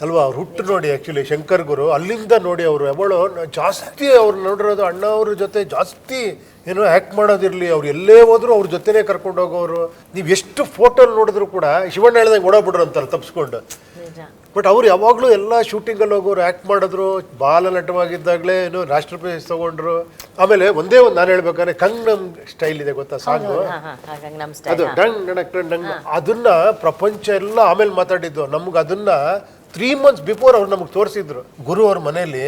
ಅಲ್ವಾ ಅವ್ರು ಹುಟ್ಟು ನೋಡಿ ಆ್ಯಕ್ಚುಲಿ ಶಂಕರ್ ಗುರು ಅಲ್ಲಿಂದ ನೋಡಿ ಅವರು. ಅವಳು ಜಾಸ್ತಿ ಅವ್ರು ನೋಡಿರೋದು ಅಣ್ಣ ಅವ್ರ ಜೊತೆ ಜಾಸ್ತಿ ಏನೋ ಆ್ಯಕ್ಟ್ ಮಾಡೋದಿರಲಿ. ಅವ್ರು ಎಲ್ಲೇ ಹೋದ್ರು ಅವ್ರ ಜೊತೆನೇ ಕರ್ಕೊಂಡು ಹೋಗೋರು. ನೀವು ಎಷ್ಟು ಫೋಟೋ ನೋಡಿದ್ರು ಕೂಡ ಶಿವಣ್ಣ ಹೇಳ್ದಂಗೆ ಓಡಾಬಿಡ್ರು ಅಂತಾರೆ ತಪ್ಪಿಸ್ಕೊಂಡು ಬಟ್ ಅವ್ರು ಯಾವಾಗಲೂ ಎಲ್ಲ ಶೂಟಿಂಗಲ್ಲಿ ಹೋಗೋರು ಆ್ಯಕ್ಟ್ ಮಾಡಿದ್ರು ಬಾಲ ನಟವಾಗಿದ್ದಾಗಲೇ ಏನು ರಾಷ್ಟ್ರ ಪ್ರಶಸ್ತಿ ತಗೊಂಡ್ರು. ಆಮೇಲೆ ಒಂದೇ ಒಂದು ನಾನು ಹೇಳ್ಬೇಕಾದ್ರೆ ಕಂಗ್ನಮ್ ಸ್ಟೈಲ್ ಇದೆ ಗೊತ್ತಾ ಸಾಂಗು ಅದು ಡಂಗ್ ಡಂಗ್ ಅದನ್ನ ಪ್ರಪಂಚ ಎಲ್ಲ ಆಮೇಲೆ ಮಾತಾಡಿದ್ದು. ನಮ್ಗೆ ಅದನ್ನ ತ್ರೀ ಮಂತ್ಸ್ ಬಿಫೋರ್ ಅವ್ರು ನಮಗೆ ತೋರಿಸಿದ್ರು ಗುರು ಅವ್ರ ಮನೆಯಲ್ಲಿ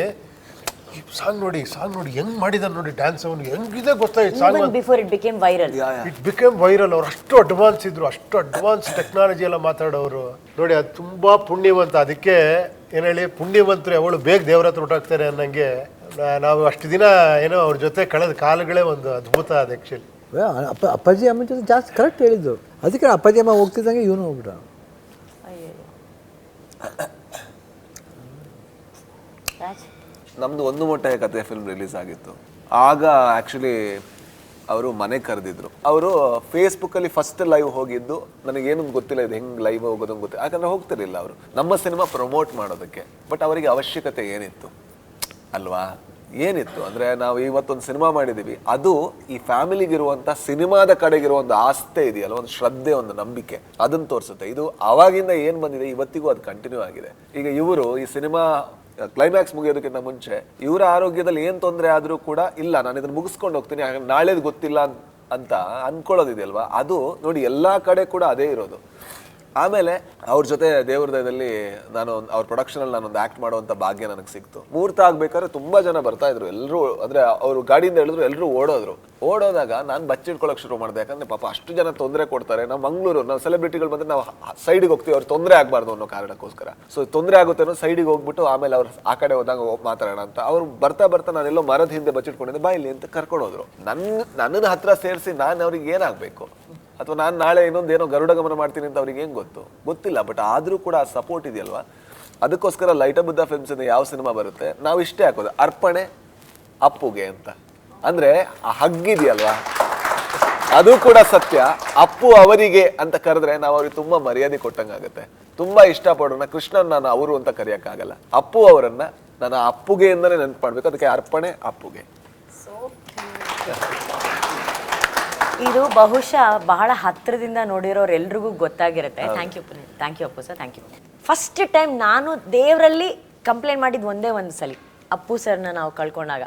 ಸಾಂಗ್ ನೋಡಿ ಸಾಂಗ್ ನೋಡಿ ಹೆಂಗ್ ಮಾಡಿದ ನೋಡಿ ಡ್ಯಾನ್ಸ್ ಹೆಂಗ್ ಹೆಂಗಿದೆ ಗೊತ್ತಾಯ್ತು song before it became viral it became viral ಅವ್ರು ಅಷ್ಟು ಅಡ್ವಾನ್ಸ್ ಇದ್ರು ಅಷ್ಟು ಅಡ್ವಾನ್ಸ್ ಟೆಕ್ನಾಲಜಿ ಎಲ್ಲ ಮಾತಾಡೋರು. ನೋಡಿ ಅದು ತುಂಬಾ ಪುಣ್ಯವಂತ. ಅದಕ್ಕೆ ಏನ್ ಹೇಳಿ ಪುಣ್ಯವಂತರು ಅವಳು ಬೇಗ ದೇವ್ರ ಹತ್ರ ಹೊಟ್ಟಾಗ್ತಾರೆ ಅನ್ನಂಗೆ ನಾವು ಅಷ್ಟು ದಿನ ಏನೋ ಅವ್ರ ಜೊತೆ ಕಳೆದ ಕಾಲಗಳೇ ಒಂದು ಅದ್ಭುತ ಅದು ಆ್ಯಕ್ಚುಲಿ ಅಪ್ಪ ಅಪ್ಪಾಜಿ ಅಮ್ಮನ ಜೊತೆ ಜಾಸ್ತಿ ಕರೆಕ್ಟ್ ಹೇಳಿದ್ದು. ಅದಕ್ಕೆ ಅಪ್ಪಾಜಿ ಅಮ್ಮ ಹೋಗ್ತಿದ್ದಂಗೆ ಇವನು ಹೋಗ್ಬಿಟ್ಟ ನಮ್ದು ಒಂದು ಮೊಟ್ಟೆಯ ಕತೆ ಫಿಲ್ಮ್ ರಿಲೀಸ್ ಆಗಿತ್ತು. ಆಗ ಆಕ್ಚುಲಿ ಅವರು ಮನೆ ಕರೆದಿದ್ರು. ಅವರು ಫೇಸ್ಬುಕ್ಕಲ್ಲಿ ಫಸ್ಟ್ ಲೈವ್ ಹೋಗಿದ್ದು, ನನಗೇನು ಗೊತ್ತಿಲ್ಲ ಇದು ಹೆಂಗ್ ಲೈವ್ ಹೋಗೋದು ಗೊತ್ತಿಲ್ಲ ಯಾಕಂದ್ರೆ ಹೋಗ್ತಿರ್ಲಿಲ್ಲ ಅವರು. ನಮ್ಮ ಸಿನಿಮಾ ಪ್ರಮೋಟ್ ಮಾಡೋದಕ್ಕೆ. ಬಟ್ ಅವರಿಗೆ ಅವಶ್ಯಕತೆ ಏನಿತ್ತು? ಅಲ್ವಾ? ಏನಿತ್ತು ಅಂದ್ರೆ ನಾವು ಇವತ್ತೊಂದು ಸಿನಿಮಾ ಮಾಡಿದೀವಿ ಅದು ಈ ಫ್ಯಾಮಿಲಿಗಿರುವಂಥ ಸಿನಿಮಾದ ಕಡೆಗಿರೋ ಒಂದು ಆಸ್ತೆ ಇದೆಯಲ್ಲ, ಒಂದು ಶ್ರದ್ಧೆ, ಒಂದು ನಂಬಿಕೆ. ಅದನ್ನ ತೋರಿಸುತ್ತೆ. ಇದು ಆವಾಗಿಂದ ಏನು ಬಂದಿದೆ, ಇವತ್ತಿಗೂ ಅದು ಕಂಟಿನ್ಯೂ ಆಗಿದೆ. ಈಗ ಇವರು ಈ ಸಿನಿಮಾ ಕ್ಲೈಮ್ಯಾಕ್ಸ್ ಮುಗಿಯೋದಕ್ಕಿಂತ ಮುಂಚೆ ಇವರ ಆರೋಗ್ಯದಲ್ಲಿ ಏನು ತೊಂದರೆ ಆದ್ರೂ ಕೂಡ ಇಲ್ಲ, ನಾನು ಇದನ್ನ ಮುಗಿಸ್ಕೊಂಡು ಹೋಗ್ತೀನಿ ನಾಳೆದು ಗೊತ್ತಿಲ್ಲ ಅಂತ ಅನ್ಕೊಳ್ಳೋದಿದೆಯಲ್ವಾ? ಅದು ನೋಡಿ, ಎಲ್ಲಾ ಕಡೆ ಕೂಡ ಅದೇ ಇರೋದು. ಆಮೇಲೆ ಅವ್ರ ಜೊತೆ ದೇವ್ರದಯದಲ್ಲಿ ನಾನು ಅವ್ರ ಪ್ರೊಡಕ್ಷನ್ ಅಲ್ಲಿ ನಾನೊಂದು ಆಕ್ಟ್ ಮಾಡುವಂತ ಭಾಗ್ಯ ನನಗೆ ಸಿಕ್ತು. ಮುಹೂರ್ತ ಆಗ್ಬೇಕಾದ್ರೆ ತುಂಬಾ ಜನ ಬರ್ತಾ ಇದ್ರು. ಎಲ್ಲರೂ ಅಂದ್ರೆ ಅವರು ಗಾಡಿಯಿಂದ ಹೇಳಿದ್ರು ಎಲ್ಲರೂ ಓಡೋದ್ರು. ಓಡೋದಾಗ ನಾನು ಬಚ್ಚಿಟ್ಕೊಳ್ಳೋಕೆ ಶುರು ಮಾಡಿದೆ. ಯಾಕಂದ್ರೆ ಪಾಪ ಅಷ್ಟು ಜನ ತೊಂದರೆ ಕೊಡ್ತಾರೆ. ನಾವು ಮಂಗಳೂರು, ನಾವು ಸೆಲೆಬ್ರಿಟಿಗಳು ಬಂದ್ರೆ ನಾವು ಸೈಡಿಗೆ ಹೋಗ್ತೀವಿ. ಅವ್ರು ತೊಂದರೆ ಆಗಬಾರ್ದು ಅನ್ನೋ ಕಾರಣಕ್ಕೋಸ್ಕರ. ಸೊ ತೊಂದರೆ ಆಗುತ್ತೆ ಅನ್ನೋ ಸೈಡಿಗೆ ಹೋಗ್ಬಿಟ್ಟು ಆಮೇಲೆ ಅವ್ರು ಆ ಕಡೆ ಹೋದಾಗ ಮಾತಾಡೋಣ ಅಂತ. ಅವ್ರು ಬರ್ತಾ ಬರ್ತಾ ನಾನೆಲ್ಲೋ ಮರದ ಹಿಂದೆ ಬಚ್ಚಿಟ್ಕೊಂಡಿದ್ದೆ ಬಾ ಇಲ್ಲಿ ಅಂತ ಕರ್ಕೊಂಡು ಹೋದ್ರು. ನನ್ನ ನನ್ನನ್ನ ಹತ್ರ ಸೇರಿಸಿ ನಾನು ಅವ್ರಿಗೆ ಏನಾಗಬೇಕು? ಅಥವಾ ನಾನು ನಾಳೆ ಇನ್ನೊಂದು ಏನೋ ಗರುಡ ಗಮನ ಮಾಡ್ತೀನಿ ಅಂತ ಅವ್ರಿಗೆ ಹೆಂಗೆ ಗೊತ್ತು? ಗೊತ್ತಿಲ್ಲ ಬಟ್ ಆದರೂ ಕೂಡ ಆ ಸಪೋರ್ಟ್ ಇದೆಯಲ್ವಾ? ಅದಕ್ಕೋಸ್ಕರ ಲೈಟ ಬುದ್ಧ ಫಿಲ್ಮ್ಸ್ ಇಂದ ಯಾವ ಸಿನಿಮಾ ಬರುತ್ತೆ? ನಾವು ಇಷ್ಟೇ ಹಾಕೋದು, ಅರ್ಪಣೆ ಅಪ್ಪುಗೆ ಅಂತ. ಅಂದರೆ ಆ ಹಗ್ಗಿದೆಯಲ್ವಾ ಅದು ಕೂಡ ಸತ್ಯ. ಅಪ್ಪು ಅವರಿಗೆ ಅಂತ ಕರೆದ್ರೆ ನಾವು ಅವ್ರಿಗೆ ತುಂಬ ಮರ್ಯಾದೆ ಕೊಟ್ಟಂಗಾಗುತ್ತೆ ತುಂಬ ಇಷ್ಟಪಡೋಣ ಕೃಷ್ಣನ್ ನಾನು ಅವರು ಅಂತ ಕರೆಯೋಕ್ಕಾಗಲ್ಲ. ಅಪ್ಪು ಅವರನ್ನು ನಾನು ಅಪ್ಪುಗೆ ಇಂದನೇ ನೆನಪು ಮಾಡಬೇಕು. ಅದಕ್ಕೆ ಅರ್ಪಣೆ ಅಪ್ಪುಗೆ. ಇದು ಬಹುಶಃ ಬಹಳ ಹತ್ತಿರದಿಂದ ನೋಡಿರೋರೆಲ್ರಿಗೂ ಗೊತ್ತಾಗಿರುತ್ತೆ. Thank you thank you Appu sir. Thank you first time ನಾನು ದೇವರಲ್ಲಿ ಕಂಪ್ಲೇಂಟ್ ಮಾಡಿದ್ದು ಒಂದೇ ಒಂದು ಸಲ ಅಪ್ಪು ಸರ್ನ ನಾವು ಕಳ್ಕೊಂಡಾಗ.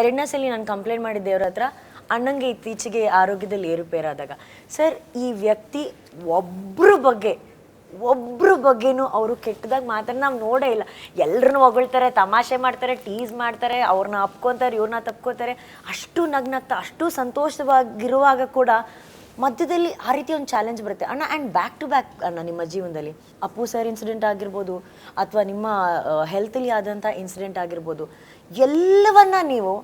ಎರಡನೇ ಸಲ ನಾನು ಕಂಪ್ಲೇಂಟ್ ಮಾಡಿದ ದೇವ್ರ ಹತ್ರ ಅಣ್ಣಂಗೆ ಇತ್ತೀಚೆಗೆ ಆರೋಗ್ಯದಲ್ಲಿ ಏರುಪೇರಾದಾಗ. ಸರ್ ಈ ವ್ಯಕ್ತಿ ಒಬ್ಬರ ಬಗ್ಗೆ ಒಬ್ರ ಬಗ್ಗೆನೂ ಅವರು ಕೆಟ್ಟದಾಗ ಮಾತಾಡಿ ನಾವು ನೋಡೇ ಇಲ್ಲ. ಎಲ್ಲರನ್ನೂ ಹೊಗಳ್ತಾರೆ, ತಮಾಷೆ ಮಾಡ್ತಾರೆ, ಟೀಸ್ ಮಾಡ್ತಾರೆ ಅವ್ರನ್ನ ಅಪ್ಕೊತಾರೆ ಇವ್ರನ್ನ ತಪ್ಕೋತಾರೆ. ಅಷ್ಟು ನಗ್ನಗ್ತಾ, ಅಷ್ಟು ಸಂತೋಷವಾಗಿರುವಾಗ ಕೂಡ ಮಧ್ಯದಲ್ಲಿ ಆ ರೀತಿ ಒಂದು ಚಾಲೆಂಜ್ ಬರುತ್ತೆ. ಅಣ್ಣ ಆ್ಯಂಡ್ ಬ್ಯಾಕ್ ಟು ಬ್ಯಾಕ್ ಅಣ್ಣ, ನಿಮ್ಮ ಜೀವನದಲ್ಲಿ. ಅಪ್ಪು ಸರ್ ಇನ್ಸಿಡೆಂಟ್ ಆಗಿರ್ಬೋದು, ಅಥವಾ ನಿಮ್ಮ ಹೆಲ್ತಲ್ಲಿ ಆದಂಥ ಇನ್ಸಿಡೆಂಟ್ ಆಗಿರ್ಬೋದು, ಎಲ್ಲವನ್ನ ನೀವು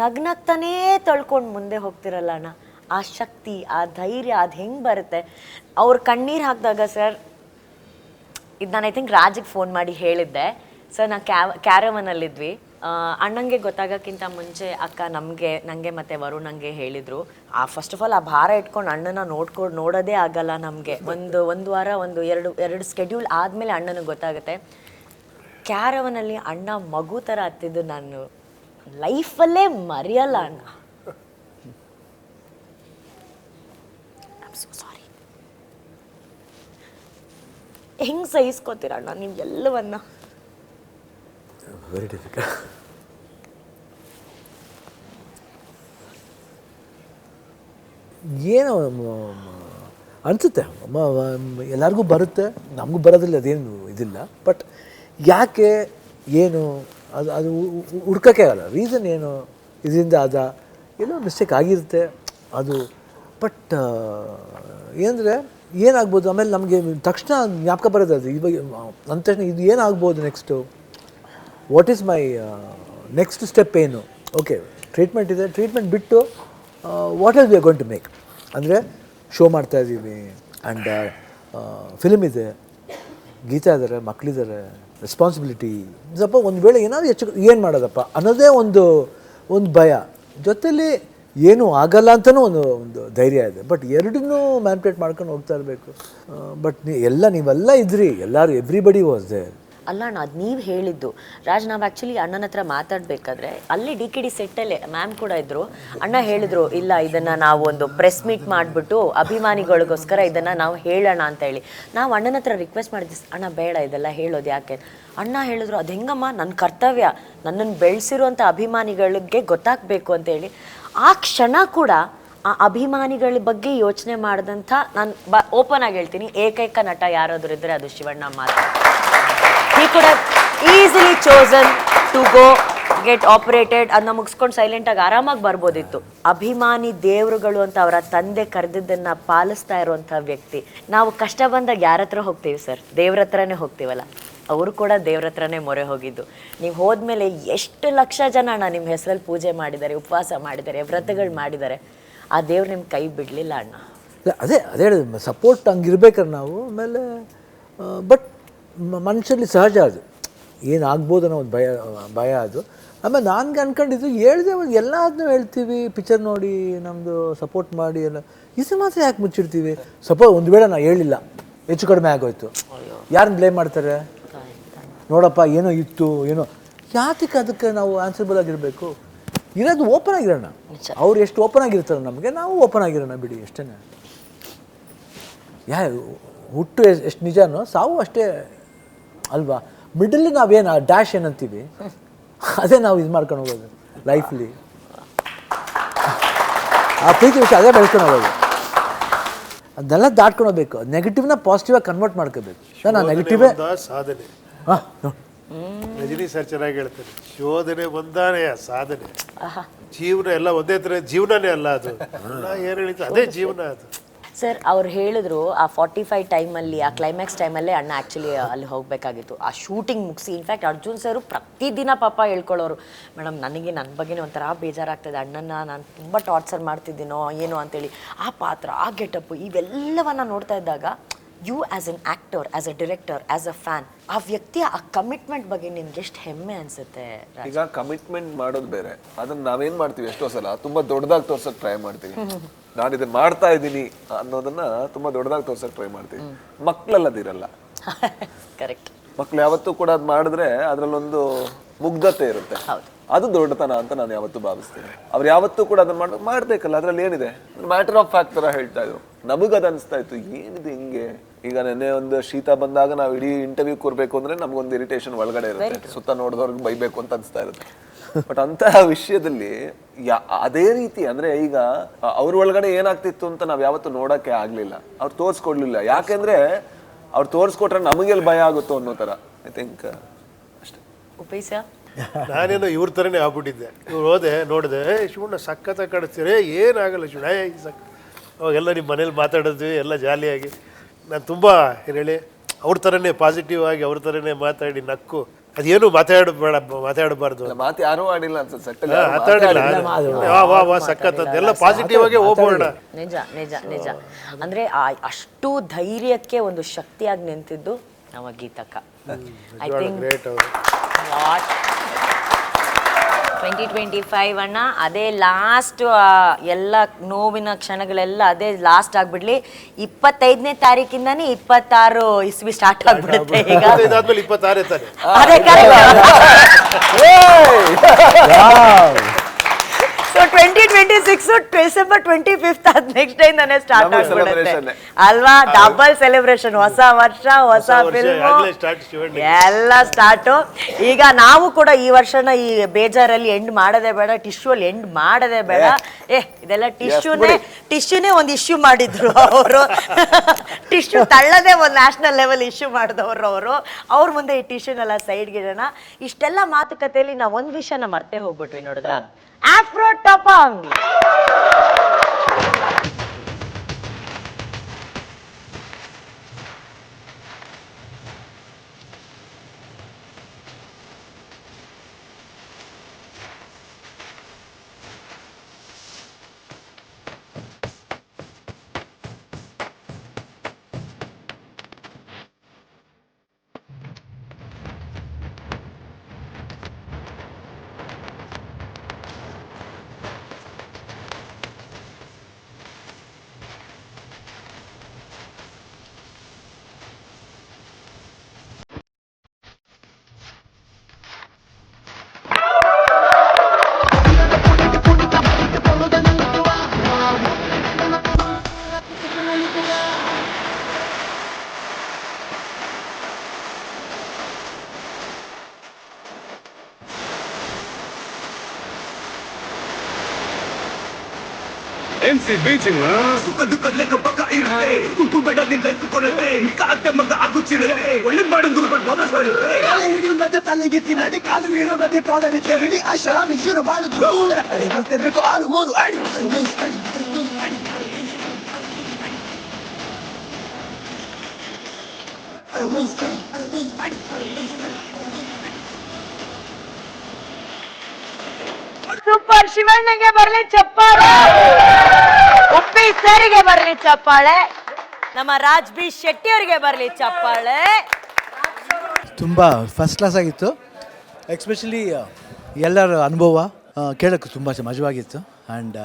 ನಗ್ನಗ್ತಾನೇ ತಳ್ಕೊಂಡು ಮುಂದೆ ಹೋಗ್ತಿರಲ್ಲ ಅಣ್ಣ. ಆ ಶಕ್ತಿ, ಆ ಧೈರ್ಯ, ಅದು ಹೆಂಗೆ ಬರುತ್ತೆ? ಅವ್ರು ಕಣ್ಣೀರು ಹಾಕಿದಾಗ ಸರ್ ಇದು ನಾನು ಐ ಥಿಂಕ್ ರಾಜಿಗೆ ಫೋನ್ ಮಾಡಿ ಹೇಳಿದ್ದೆ. ಸರ್ ನಾ ಕ್ಯಾವ್, ಕ್ಯಾರವನಲ್ಲಿದ್ವಿ. ಅಣ್ಣಂಗೆ ಗೊತ್ತಾಗೋಕ್ಕಿಂತ ಮುಂಚೆ ಅಕ್ಕ ನಮಗೆ ನನಗೆ ಮತ್ತು ವರುಣಂಗೆ ಹೇಳಿದರು. ಆ ಫಸ್ಟ್ ಆಫ್ ಆಲ್ ಆ ಭಾರ ಇಟ್ಕೊಂಡು ಅಣ್ಣನ ನೋಡ್ಕೊಂಡು ನೋಡೋದೇ ಆಗಲ್ಲ ನಮಗೆ. ಒಂದು ಒಂದು ವಾರ, ಒಂದು ಎರಡು ಎರಡು ಸ್ಕೆಡ್ಯೂಲ್ ಆದಮೇಲೆ ಅಣ್ಣನಿಗೆ ಗೊತ್ತಾಗುತ್ತೆ. ಕ್ಯಾರವನಲ್ಲಿ ಅಣ್ಣ ಮಗು ಥರ ಹತ್ತಿದ್ದು ನಾನು ಲೈಫಲ್ಲೇ ಮರೆಯಲ್ಲ ಅಣ್ಣ ಸಾರಿ ಹೆಂಗ್ ಸಹಿಸ್ಕೋತೀರ ಅಣ್ಣ ನೀವು ಎಲ್ಲವನ್ನ? ವೆರಿ ಡಿಫಿಕಲ್ಟ್ ಏನೋ ಅನಿಸುತ್ತೆ. ಎಲ್ಲರಿಗೂ ಬರುತ್ತೆ, ನಮಗೂ ಬರೋದಿಲ್ಲ, ಅದೇನು ಇದಿಲ್ಲ. ಬಟ್ ಯಾಕೆ, ಏನು, ಅದು ಅದು ಹುಡ್ಕೋಕ್ಕೆ ಆಗಲ್ಲ. ರೀಸನ್ ಏನು, ಇದರಿಂದ ಅದ ಏನೋ ಮಿಸ್ಟೇಕ್ ಆಗಿರುತ್ತೆ. ಅದು ಬಟ್ ಏನಂದರೆ ಏನಾಗ್ಬೋದು? ಆಮೇಲೆ ನಮಗೆ ತಕ್ಷಣ ಜ್ಞಾಪಕ ಬರೋದು ಅದು. ಇವಾಗ, ಅಂದ ತಕ್ಷಣ ಇದು ಏನಾಗ್ಬೋದು next what is my next step ಏನು? ಓಕೆ ಟ್ರೀಟ್ಮೆಂಟ್ ಇದೆ. ಟ್ರೀಟ್ಮೆಂಟ್ ಬಿಟ್ಟು what are we going to make ಅಂದರೆ ಶೋ ಮಾಡ್ತಾ ಇದ್ದೀವಿ. ಆ್ಯಂಡ್ ಫಿಲ್ಮ್ ಇದೆ. ಗೀತಾ ಇದ್ದಾರೆ ಮಕ್ಕಳಿದ್ದಾರೆ ರೆಸ್ಪಾನ್ಸಿಬಿಲಿಟಿ ಸ್ವಲ್ಪ ಒಂದು ವೇಳೆ ಏನಾದರೂ ಹೆಚ್ಚು ಏನು ಮಾಡೋದಪ್ಪ? ಅನ್ನೋದೇ ಒಂದು ಒಂದು ಭಯ. ಜೊತೆಲಿ ಏನೂ ಆಗಲ್ಲ ಅಂತಲೂ ಒಂದು ಒಂದು ಧೈರ್ಯ ಇದೆ. ಬಟ್ ಎರಡನ್ನೂ ಮ್ಯಾನ್ಪೇಟ್ ಮಾಡ್ಕೊಂಡು ಹೋಗ್ತಾ ಇರಬೇಕು. ಬಟ್ ನೀ, ಎಲ್ಲ ನೀವೆಲ್ಲ ಇದ್ರಿ, ಎಲ್ಲರೂ ಎವ್ರಿಬಡಿ ವಾಸ್ ದೇರ್ ಅಲ್ಲ ಅಣ್ಣ, ಅದು ನೀವು ಹೇಳಿದ್ದು. ರಾಜ್, ನಾವು ಆ್ಯಕ್ಚುಲಿ ಅಣ್ಣನ ಹತ್ರ ಮಾತಾಡಬೇಕಾದ್ರೆ ಅಲ್ಲಿ ಡಿ ಕೆ ಡಿ ಸೆಟ್ಟಲ್ಲೇ ಮ್ಯಾಮ್ ಕೂಡ ಇದ್ದರು ಅಣ್ಣ ಹೇಳಿದ್ರು, ಇಲ್ಲ, ಇದನ್ನು ನಾವು ಒಂದು ಪ್ರೆಸ್ ಮೀಟ್ ಮಾಡಿಬಿಟ್ಟು ಅಭಿಮಾನಿಗಳಿಗೋಸ್ಕರ ಇದನ್ನು ನಾವು ಹೇಳೋಣ ಅಂತ ಹೇಳಿ. ನಾವು ಅಣ್ಣನ ಹತ್ರ ರಿಕ್ವೆಸ್ಟ್ ಮಾಡಿದ್ವಿ, ಅಣ್ಣ, ಬೇಡ ಇದೆಲ್ಲ ಹೇಳೋದು ಯಾಕೆ? ಅಣ್ಣ ಹೇಳಿದ್ರು, ಅದು ಹೆಂಗಮ್ಮ ನನ್ನ ಕರ್ತವ್ಯ. ನನ್ನನ್ನು ಬೆಳೆಸಿರುವಂಥ ಅಭಿಮಾನಿಗಳಿಗೆ ಗೊತ್ತಾಗಬೇಕು ಅಂತ ಹೇಳಿ. ಆ ಕ್ಷಣ ಕೂಡ ಆ ಅಭಿಮಾನಿಗಳ ಬಗ್ಗೆ ಯೋಚನೆ ಮಾಡಿದಂಥ ನಾನು ಬ ಓಪನ್ ಆಗಿ ಹೇಳ್ತೀನಿ. ಏಕೈಕ ನಟ ಯಾರಾದರೂ ಇದ್ದರೆ ಅದು ಶಿವಣ್ಣ ಮಾತ್ರ. ಈ ಕೂಡ easily chosen to go get operated ಅದನ್ನ ಮುಗಿಸ್ಕೊಂಡು ಸೈಲೆಂಟಾಗಿ ಆರಾಮಾಗಿ ಬರ್ಬೋದಿತ್ತು. ಅಭಿಮಾನಿ ದೇವರುಗಳು ಅಂತ ಅವರ ತಂದೆ ಕರೆದಿದ್ದನ್ನು ಪಾಲಿಸ್ತಾ ಇರುವಂಥ ವ್ಯಕ್ತಿ. ನಾವು ಕಷ್ಟ ಬಂದಾಗ ಯಾರ ಹತ್ರ ಹೋಗ್ತೀವಿ ಸರ್? ದೇವ್ರ ಹತ್ರನೇ ಹೋಗ್ತೀವಲ್ಲ? ಅವರು ಕೂಡ ದೇವ್ರ ಹತ್ರನೇ ಮೊರೆ ಹೋಗಿದ್ದು. ನೀವು ಹೋದ್ಮೇಲೆ ಎಷ್ಟು ಲಕ್ಷ ಜನ ಅಣ್ಣ ನಿಮ್ಮ ಹೆಸರಲ್ಲಿ ಪೂಜೆ ಮಾಡಿದ್ದಾರೆ ಉಪವಾಸ ಮಾಡಿದ್ದಾರೆ ವ್ರತಗಳು ಮಾಡಿದ್ದಾರೆ. ಆ ದೇವ್ರು ನಿಮ್ಮ ಕೈ ಬಿಡಲಿಲ್ಲ ಅಣ್ಣ. ಅದೇ ಅದೇ ಹೇಳಿದೆ ಸಪೋರ್ಟ್ ಹಂಗೆ ಇರ್ಬೇಕಾರೆ ನಾವು ಆಮೇಲೆ ಬಟ್ ಮನುಷ್ಯರಲ್ಲಿ ಸಹಜ ಅದು. ಏನಾಗ್ಬೋದು ಅನ್ನೋ ಒಂದು ಭಯ ಭಯ ಅದು. ಆಮೇಲೆ ನಾನು ಅನ್ಕೊಂಡಿದ್ದು ಹೇಳಿದೆ ಒಂದು ಎಲ್ಲದನ್ನೂ ಹೇಳ್ತೀವಿ ಪಿಕ್ಚರ್ ನೋಡಿ ನಮ್ಮದು ಸಪೋರ್ಟ್ ಮಾಡಿ ಎಲ್ಲ. ಇದು ಮಾತ್ರ ಯಾಕೆ ಮುಚ್ಚಿರ್ತೀವಿ ಸಪೋಸ್ ಒಂದು ವೇಳೆ ನಾವು ಹೇಳಿಲ್ಲ ಹೆಚ್ಚು ಕಡಿಮೆ ಆಗೋಯ್ತು. ಯಾರನ್ನ ಬ್ಲೇಮ್ ಮಾಡ್ತಾರೆ? ನೋಡಪ್ಪ ಏನೋ ಇತ್ತು ಏನೋ. ಯಾತಕ್ಕೆ ಅದಕ್ಕೆ ನಾವು ಆನ್ಸರ್ಬಲ್ ಆಗಿರಬೇಕು? ಇರೋದು ಓಪನ್ ಆಗಿರೋಣ. ಅವ್ರು ಎಷ್ಟು ಓಪನ್ ಆಗಿರ್ತಾರೆ ನಮಗೆ ನಾವು ಓಪನ್ ಆಗಿರೋಣ ಬಿಡಿ ಎಷ್ಟೇ ಯಾ ಹುಟ್ಟು ಎಷ್ಟು ನಿಜನೋ ಸಾವು ಅಷ್ಟೇ ಅಲ್ವಾ? ಮಿಡಲ್ಲಿ ನಾವೇನು ಡ್ಯಾಶ್ ಏನಂತೀವಿ? ಅದೇ ನಾವು ಇದು ಮಾಡ್ಕೊಂಡು ಹೋಗೋದು ಲೈಫ್ಲಿ ಆ ಪ್ರೀತಿ ವಿಷಯ ಅದೇ ಬೆಳ್ಕೊಂಡು ಹೋಗೋದು. ಅದನ್ನೆಲ್ಲ ದಾಟ್ಕೊಂಡು ಹೋಗ್ಬೇಕು. ನೆಗೆಟಿವ್ನ ಪಾಸಿಟಿವಾಗಿ ಕನ್ವರ್ಟ್ ಮಾಡ್ಕೋಬೇಕು. ನಾನು ಆ ನೆಗೆಟಿವೇ ಸಾಧನೆ. ರಜನಿ ಸರ್ ಚೆನ್ನಾಗಿ ಹೇಳ್ತಾರೆ. ಶೋಧನೆ ಒಂದಾನೆ ಸಾಧನೆ. ಜೀವನ ಎಲ್ಲ ಒಂದೇ ತರ ಜೀವನನೇ ಅಲ್ಲ ಅದು. ಏನ್ ಹೇಳಿದ್ರು ಅದೇ ಜೀವನ ಅದು. ಸರ್ ಅವ್ರು ಹೇಳಿದ್ರು ಆ ಫಾರ್ಟಿ ಫೈವ್ ಟೈಮಲ್ಲಿ ಆ ಕ್ಲೈಮ್ಯಾಕ್ಸ್ ಟೈಮಲ್ಲೇ ಅಣ್ಣ ಆ್ಯಕ್ಚುಲಿ ಅಲ್ಲಿ ಹೋಗಬೇಕಾಗಿತ್ತು. ಆ ಶೂಟಿಂಗ್ ಮುಗಿಸಿ ಇನ್ಫ್ಯಾಕ್ಟ್ ಅರ್ಜುನ್ ಸರು ಪ್ರತಿದಿನ ಪಾಪ ಹೇಳ್ಕೊಳ್ಳೋರು ಮೇಡಮ್ ನನಗೆ ನನ್ನ ಬಗ್ಗೆನೇ ಒಂಥರ ಬೇಜಾರಾಗ್ತದೆ. ಅಣ್ಣನ ನಾನು ತುಂಬ ಟಾರ್ಚರ್ ಮಾಡ್ತಿದ್ದೀನೋ ಏನೋ ಅಂತೇಳಿ. ಆ ಪಾತ್ರ ಆ ಗೆಟಪ್ ಇವೆಲ್ಲವನ್ನ ನೋಡ್ತಾ ಇದ್ದಾಗ you as an actor as a director as a fan ಆ ವ್ಯಕ್ತಿಯ ಆ ಕಮಿಟ್ಮೆಂಟ್ ಬಗ್ಗೆ ನಿಮ್ಗೆ ಎಷ್ಟು ಹೆಮ್ಮೆ ಅನ್ಸುತ್ತೆ ಈಗ ಕಮಿಟ್ಮೆಂಟ್ ಮಾಡೋದು ಬೇರೆ. ಅದನ್ನ ನಾವೇನ್ ಮಾಡ್ತೀವಿ ಎಷ್ಟೋ ಸಲ ತುಂಬಾ ದೊಡ್ಡದಾಗಿ ತೋರ್ಸಕ್ ಟ್ರೈ ಮಾಡ್ತೀವಿ. ನಾನು ಇದನ್ನ ಮಾಡ್ತಾ ಇದ್ದೀನಿ ಅನ್ನೋದನ್ನ ತುಂಬಾ ದೊಡ್ಡದಾಗಿ ತೋರ್ಸಕ್ ಟ್ರೈ ಮಾಡ್ತೀವಿ. ಮಕ್ಳಲ್ಲದಿರಲ್ಲ ಕರೆಕ್ಟ್ ಮಕ್ಳು ಯಾವತ್ತೂ ಕೂಡ ಅದ್ ಮಾಡಿದ್ರೆ ಅದ್ರಲ್ಲೊಂದು ಮುಗ್ಧತೆ ಇರುತ್ತೆ. ಅದು ದೊಡ್ಡತನ ಅಂತ ನಾನು ಯಾವತ್ತೂ ಭಾವಿಸ್ತೀನಿ. ಅವ್ರು ಯಾವತ್ತೂ ಕೂಡ ಅದನ್ನ ಮಾಡ್ ಮಾಡ್ಬೇಕಲ್ಲ ಅದ್ರಲ್ಲಿ ಏನಿದೆ? ಮ್ಯಾಟರ್ ಆಫ್ ಫ್ಯಾಕ್ಟ್ ತರ ಹೇಳ್ತಾ ಇದ್ರು. ನಮಗದು ಅನಿಸ್ತಾ ಇತ್ತು ಏನಿದೆ ಹಿಂಗೆ? ಈಗ ನೆನ್ನೆ ಒಂದು ಶೀತ ಬಂದಾಗ ನಾವು ಇಡೀ ಇಂಟರ್ವ್ಯೂ ಕೂರ್ಬೇಕು ಅಂದ್ರೆ ನಮ್ಗೊಂದು ಇರಿಟೇಷನ್ ಒಳಗಡೆ ಇರುತ್ತೆ. ಸುತ್ತ ನೋಡಿದವ್ರಿಗೆ ಬೈಬೇಕು ಅಂತ ಅನಿಸ್ತಾ ಇರುತ್ತೆ. ಬಟ್ ಅಂತಹ ವಿಷಯದಲ್ಲಿ ಯಾ- ಅದೇ ರೀತಿ ಅಂದ್ರೆ ಈಗ ಅವ್ರ ಒಳಗಡೆ ಏನಾಗ್ತಿತ್ತು ಅಂತ ನಾವ್ ಯಾವತ್ತೂ ನೋಡಕ್ಕೆ ಆಗ್ಲಿಲ್ಲ. ಅವ್ರು ತೋರ್ಸ್ಕೊಡ್ಲಿಲ್ಲ. ಯಾಕೆಂದ್ರೆ ಅವ್ರು ತೋರ್ಸ್ಕೊಟ್ರೆ ನಮಗೆಲ್ಲಿ ಭಯ ಆಗುತ್ತೋ ಅನ್ನೋ ತರ ಐ ಥಿಂಕ್ ಅಷ್ಟೇ. ನಾನೇನೋ ಇವ್ರ ತರನೇ ಆಗ್ಬಿಟ್ಟಿದ್ದೆ. ಇವ್ರು ಹೋದೆ ನೋಡಿದೆ ಏ ಶಿವಣ್ಣ ಸಖತ್ತ ಕಾಣಿಸ್ತೀರಿ. ಏನಾಗಲ್ಲ ಶಿವಣ್ಣ. ಏ ಸಕ್ ಅವಾಗೆಲ್ಲ ನಿಮ್ಮ ಮನೇಲಿ ಮಾತಾಡಿದ್ವಿ ಎಲ್ಲ ಜಾಲಿಯಾಗಿ. ನಾನು ತುಂಬ ಏನು ಹೇಳಿ ಅವ್ರ ಥರನೇ ಪಾಸಿಟಿವ್ ಆಗಿ ಅವ್ರ ಥರನೇ ಮಾತಾಡಿ ನಕ್ಕು. ಅದೇನು ಮಾತಾಡಬೇಡ ಮಾತಾಡಬಾರ್ದು. ಮಾತು ಯಾರೂ ಆಡಿಲ್ಲ ಮಾತಾಡಿಲ್ಲ. ವಾ ವಾ ವಾ ಸಖತ್ ಅಂತ. ಎಲ್ಲ ಪಾಸಿಟಿವ್ ಆಗಿ ಹೋಗೋಣ ನಿಜ ನಿಜ ನಿಜ. ಅಂದ್ರೆ ಆ ಅಷ್ಟು ಧೈರ್ಯಕ್ಕೆ ಒಂದು ಶಕ್ತಿಯಾಗಿ ನಿಂತಿದ್ದು ನಮ್ಮ ಗೀತಕ್ಕ. ಐ ಥಿಂಕ್ ಗ್ರೇಟ್ ಅವರು. ಲಾಟ್ ಟ್ವೆಂಟಿ ಟ್ವೆಂಟಿ ಫೈವ್ ಅಣ್ಣ ಅದೇ ಲಾಸ್ಟ್ ಎಲ್ಲ ನೋವಿನ ಕ್ಷಣಗಳೆಲ್ಲ ಅದೇ ಲಾಸ್ಟ್ ಆಗ್ಬಿಡ್ಲಿ. ಇಪ್ಪತ್ತೈದನೇ ತಾರೀಕಿಂದಾನೇ ಇಪ್ಪತ್ತಾರು ಇಸ್ವಿ ಸ್ಟಾರ್ಟ್ ಆಗ್ಬಿಡುತ್ತೆ ಈಗ. ಇಪ್ಪತ್ತಾರೇ ತಾರೀಕು ಅದೇ so twenty twenty six December twenty fifth ಅದ್ ನೆಕ್ಸ್ಟ್ ಡೇ ನಾನೇ ಸ್ಟಾರ್ಟ್ ಆಗ್ಬಿಡುತ್ತೆ. ಅಲ್ವಾ? ಡಬಲ್ ಸೆಲೆಬ್ರೇಷನ್ ಹೊಸ ವರ್ಷ ಹೊಸ ಫಿಲ್ಮ್. ಎಲ್ಲ ಸ್ಟಾರ್ಟು ಈಗ ನಾವು ಕೂಡ ಈ ವರ್ಷನ ಈ ಬೇಜಾರಲ್ಲಿ ಎಂಡ್ ಮಾಡದೆ ಬೇಡ ಟಿಶ್ಯೂ ಅಲ್ಲಿ ಎಂಡ್ ಮಾಡದೆ ಬೇಡ. ಏ. ಇದೆಲ್ಲ ಟಿಶ್ಯೂನೇ ಟಿಶ್ಯೂನೇ ಒಂದು ಇಶ್ಯೂ ಮಾಡಿದ್ರು ಅವರು. ಟಿಶ್ಯೂ ತಳ್ಳದೆ ಒಂದು ನ್ಯಾಷನಲ್ ಲೆವೆಲ್ ಇಶ್ಯೂ ಮಾಡಿದವರು ಅವರು. ಅವ್ರ ಮುಂದೆ ಈ ಟಿಶ್ಯೂನೆಲ್ಲ ಸೈಡ್ಗೆ ಇಡೋಣ ಇಷ್ಟೆಲ್ಲ ಮಾತುಕತೆಯಲ್ಲಿ ನಾವು ಒಂದು ವಿಷಯನ ಮರ್ತೇ ಹೋಗ್ಬಿಟ್ವಿ ನೋಡಿದ್ರ? আফ্রো টপং ಎಂಸಿ ಬೀಚಿಂಗ್ ಸುಖ ದುಃಖ ಲೆಕ್ಕ ಪಕ್ಕ ಇರುತ್ತೆ ಕುಂಕು ಬೇಡ ನಿನ್ನ ಕೊಡುತ್ತೆ ಕಾತೆ ಮಗ ಆಗುತ್ತಿರುತ್ತೆ ಒಳ್ಳೆ ಮಾಡುದು ಬರುತ್ತೆ ತಲೆಗೆ ತಿನ್ನಡಿ ಕಾಲು ಇರೋದೇ ಪಾದನೆ ತೆರಳಿ ಆಶಾಮಿ ಶುರು ಮಾಡುದು ಬೇಕು ಆರು ಮೂರು ಅಡಿ ಸೂಪರ್. ಶಿವಣ್ಣಗೆ ಬರ್ಲಿ ಚಪ್ಪಾಳೆ. ಉಪ್ಪಿ ಸರಿಗೆ ಬರ್ಲಿ ಚಪ್ಪಾಳೆ. ನಮ್ಮ ರಾಜ್ ಬಿ ಶೆಟ್ಟಿ ಅವರಿಗೆ ಬರ್ಲಿ ಚಪ್ಪಾಳೆ. ತುಂಬ ಫಸ್ಟ್ ಕ್ಲಾಸ್ ಆಗಿತ್ತು. ಎಕ್ಸ್ಪೆಷಲಿ ಎಲ್ಲರ ಅನುಭವ ಕೇಳಕ್ಕೆ ತುಂಬ ಮಜವಾಗಿತ್ತು. ಆ್ಯಂಡ್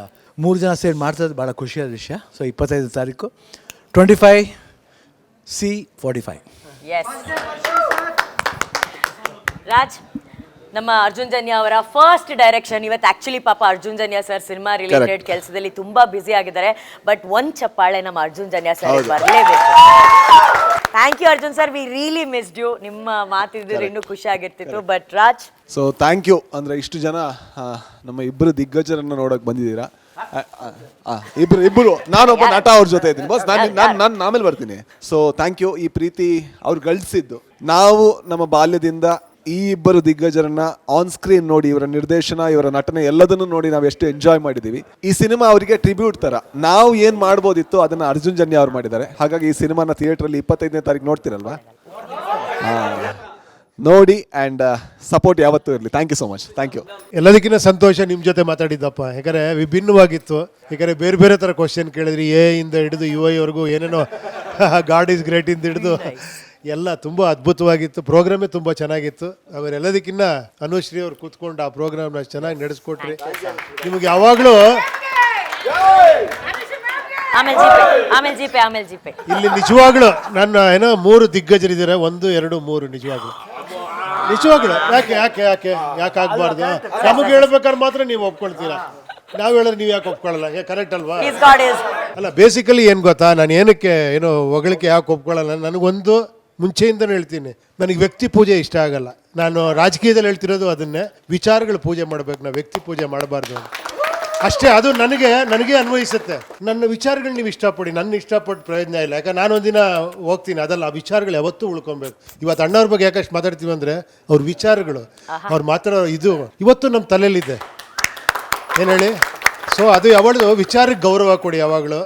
ಮೂರು ಜನ ಸೇರಿ ಮಾಡ್ತಿರೋದು ಭಾಳ ಖುಷಿಯಾದ ವಿಷಯ. ಸೊ ಇಪ್ಪತ್ತೈದು ತಾರೀಕು. Twenty five C forty five Raj ನಮ್ಮ ಅರ್ಜುನ್ ಜನ್ಯ ಅವರ ಫಸ್ಟ್ ಡೈರೆಕ್ಷನ್ ಇವತ್ತು ಆಕ್ಚುಲಿ ಪಾಪ Arjun Janya sir cinema related ಕೆಲಸದಲ್ಲಿ ತುಂಬಾ ಬ್ಯುಸಿ ಆಗಿದ್ದಾರೆ. ಬಟ್ ಒಂದ್ ಚಪ್ಪಾಳೆ ನಮ್ಮ ಅರ್ಜುನ್ ಜನ್ಯ ಸರ್ ಬರಲೇಬೇಕು. Thank you Arjun sir we really missed you ನಿಮ್ಮ ಮಾತಿದ್ರೆ ಇನ್ನೂ ಖುಷಿ ಆಗಿರ್ತಿತ್ತು. But Raj so thank you ಅಂದ್ರೆ ಇಷ್ಟು ಜನ ಆ, ನಮ್ಮ ಇಬ್ಬರು ದಿಗ್ಗಜರನ್ನು ನೋಡಕ್ ಬಂದಿದ್ದೀರಾ? ಆ, ಆ, ಆ, ಇಬ್ರು ಇಬ್ಬರು ನಾನೊಬ್ಬ ನಟ ಅವ್ರ ಜೊತೆ ಇದ್ದೀನಿ. ಬಸ್ ನಾನು ನಾನು ನಾನು ಆಮೇಲೆ ಬರ್ತೀನಿ. ಸೊ ಥ್ಯಾಂಕ್ ಯು ಈ ಪ್ರೀತಿ ಅವ್ರು ಗಳಿಸಿದ್ದು. ನಾವು ನಮ್ಮ ಬಾಲ್ಯದಿಂದ ಈ ಇಬ್ಬರು ದಿಗ್ಗಜರನ್ನ ಆನ್ ಸ್ಕ್ರೀನ್ ನೋಡಿ ಇವರ ನಿರ್ದೇಶನ ಇವರ ನಟನೆ ಎಲ್ಲದನ್ನು ನೋಡಿ ನಾವು ಎಷ್ಟು ಎಂಜಾಯ್ ಮಾಡಿದ್ದೀವಿ ಈ ಸಿನಿಮಾ ಅವರಿಗೆ ಟ್ರಿಬ್ಯೂಟ್ ತರ. ನಾವು ಏನ್ ಮಾಡ್ಬೋದಿತ್ತು ಅದನ್ನ ಅರ್ಜುನ್ ಜನ್ಯ ಅವ್ರು ಮಾಡಿದ್ದಾರೆ. ಹಾಗಾಗಿ ಈ ಸಿನಿಮಾನ ಥಿಯೇಟ್ರಲ್ಲಿ ಇಪ್ಪತ್ತೈದನೇ ತಾರೀಕು ನೋಡ್ತೀರಲ್ವಾ? ಹಾ. ನೋಡಿ ಆ್ಯಂಡ್ ಸಪೋರ್ಟ್ ಯಾವತ್ತೂ ಇರಲಿ. Thank you so much thank you ಎಲ್ಲದಕ್ಕಿಂತ ಸಂತೋಷ ನಿಮ್ಮ ಜೊತೆ ಮಾತಾಡಿದ್ದಪ್ಪ. ಯಾಕಂದರೆ ವಿಭಿನ್ನವಾಗಿತ್ತು. ಯಾಕಂದರೆ ಬೇರೆ ಬೇರೆ ಥರ ಕ್ವಶನ್ ಕೇಳಿದ್ರಿ. ಎ ಇಂದ ಹಿಡಿದು ಯು ಐವರೆಗೂ ಏನೇನೋ ಗಾಡ್ ಈಸ್ ಗ್ರೇಟ್ ಇಂದ ಹಿಡಿದು ಎಲ್ಲ ತುಂಬ ಅದ್ಭುತವಾಗಿತ್ತು. ಪ್ರೋಗ್ರಾಮೇ ತುಂಬ ಚೆನ್ನಾಗಿತ್ತು. ಅವರೆಲ್ಲದಕ್ಕಿನ್ನ ಅನುಶ್ರೀ ಅವ್ರು ಕೂತ್ಕೊಂಡು ಆ ಪ್ರೋಗ್ರಾಮ್ನ ಚೆನ್ನಾಗಿ ನಡೆಸ್ಕೊಟ್ರಿ. ನಿಮಗೆ ಯಾವಾಗಲೂ ಆಮೇಲೆ ಜೀಪೆ ಆಮೇಲೆ ಜೀಪೆ ಇಲ್ಲಿ ನಿಜವಾಗ್ಲು ನನ್ನ ಏನೋ ಮೂರು ದಿಗ್ಗಜರಿದ್ದಾರೆ. ಒಂದು ಎರಡು ಮೂರು ನಿಜವಾಗ್ಲು. ನಿಜವಾಗ್ಲು. ಯಾಕೆ ಯಾಕೆ ಯಾಕೆ ಯಾಕೆ ಆಗ್ಬಾರ್ದು? ನಮಗೆ ಹೇಳ್ಬೇಕಾದ್ರೆ ಮಾತ್ರ ನೀವು ಒಪ್ಕೊಳ್ತೀರಾ? ನಾವು ಹೇಳಿದ್ರೆ ನೀವು ಯಾಕೆ ಒಪ್ಕೊಳ್ಳಲ್ಲ? ಕರೆಕ್ಟ್ ಅಲ್ವಾ? ಅಲ್ಲ ಬೇಸಿಕಲಿ ಏನು ಗೊತ್ತಾ? ನಾನು ಏನಕ್ಕೆ ಏನೋ ಹೊಗಳಿಕೆ ಯಾಕೆ ಒಪ್ಕೊಳ್ಳಲ್ಲ? ನನಗೊಂದು ಮುಂಚೆಯಿಂದನೂ ಹೇಳ್ತೀನಿ ನನಗೆ ವ್ಯಕ್ತಿ ಪೂಜೆ ಇಷ್ಟ ಆಗಲ್ಲ. ನಾನು ರಾಜಕೀಯದಲ್ಲಿ ಹೇಳ್ತಿರೋದು ಅದನ್ನೇ ವಿಚಾರಗಳು ಪೂಜೆ ಮಾಡಬೇಕು ನಾವು ವ್ಯಕ್ತಿ ಪೂಜೆ ಮಾಡಬಾರ್ದು ಅಂತ. ಅಷ್ಟೇ ಅದು ನನಗೆ ನನಗೆ ಅನ್ವಯಿಸುತ್ತೆ. ನನ್ನ ವಿಚಾರಗಳು ನೀವು ಇಷ್ಟಪಡಿ ನನ್ನ ಇಷ್ಟಪಟ್ಟು ಪ್ರಯೋಜನ ಇಲ್ಲ. ಯಾಕಂದ್ರೆ ನಾನೊಂದಿನ ಹೋಗ್ತೀನಿ ಅದಲ್ಲ ಆ ವಿಚಾರಗಳು ಯಾವತ್ತೂ ಉಳ್ಕೊಬೇಕು. ಇವತ್ತು ಅಣ್ಣವ್ರ ಬಗ್ಗೆ ಯಾಕಷ್ಟು ಮಾತಾಡ್ತೀವಿ ಅಂದರೆ ಅವ್ರ ವಿಚಾರಗಳು ಅವ್ರು ಮಾತ್ರ ಇದು. ಇವತ್ತು ನಮ್ಮ ತಲೆಯಲ್ಲಿದೆ. ಏನು ಹೇಳಿ? ಸೊ ಅದು ಯಾವಳದು ವಿಚಾರಕ್ಕೆ ಗೌರವ ಕೊಡಿ ಯಾವಾಗಲೂ.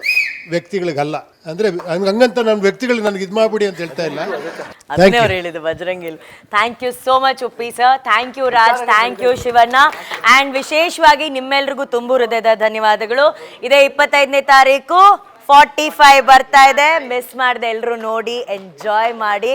ವ್ಯಕ್ತಿಗಳಿಗಲ್ಲ. ಅಂದ್ರೆ ಹಂಗಂತ ನಾನು ವ್ಯಕ್ತಿಗಳಿಗೆ ನನಗೆ ಇದು ಮಾಡ್ಬಿಡಿ ಅಂತ ಹೇಳ್ತಾ ಇಲ್ಲ. ಅದನ್ನೇ ಅವ್ರು ಹೇಳಿದ್ದು ಬಜರಂಗಿಲ್ thank you so much Uppi sir thank you Raj. Thank you Shivanna. And ವಿಶೇಷವಾಗಿ ನಿಮ್ಮೆಲ್ರಿಗೂ ತುಂಬು ಹೃದಯದ ಧನ್ಯವಾದಗಳು. ಇದೇ ಇಪ್ಪತ್ತೈದನೇ ತಾರೀಕು ಫಾರ್ಟಿ ಫೈವ್ ಬರ್ತಾ ಇದೆ. ಮಿಸ್ ಮಾಡಿದೆ ಎಲ್ಲರೂ ನೋಡಿ ಎಂಜಾಯ್ ಮಾಡಿ.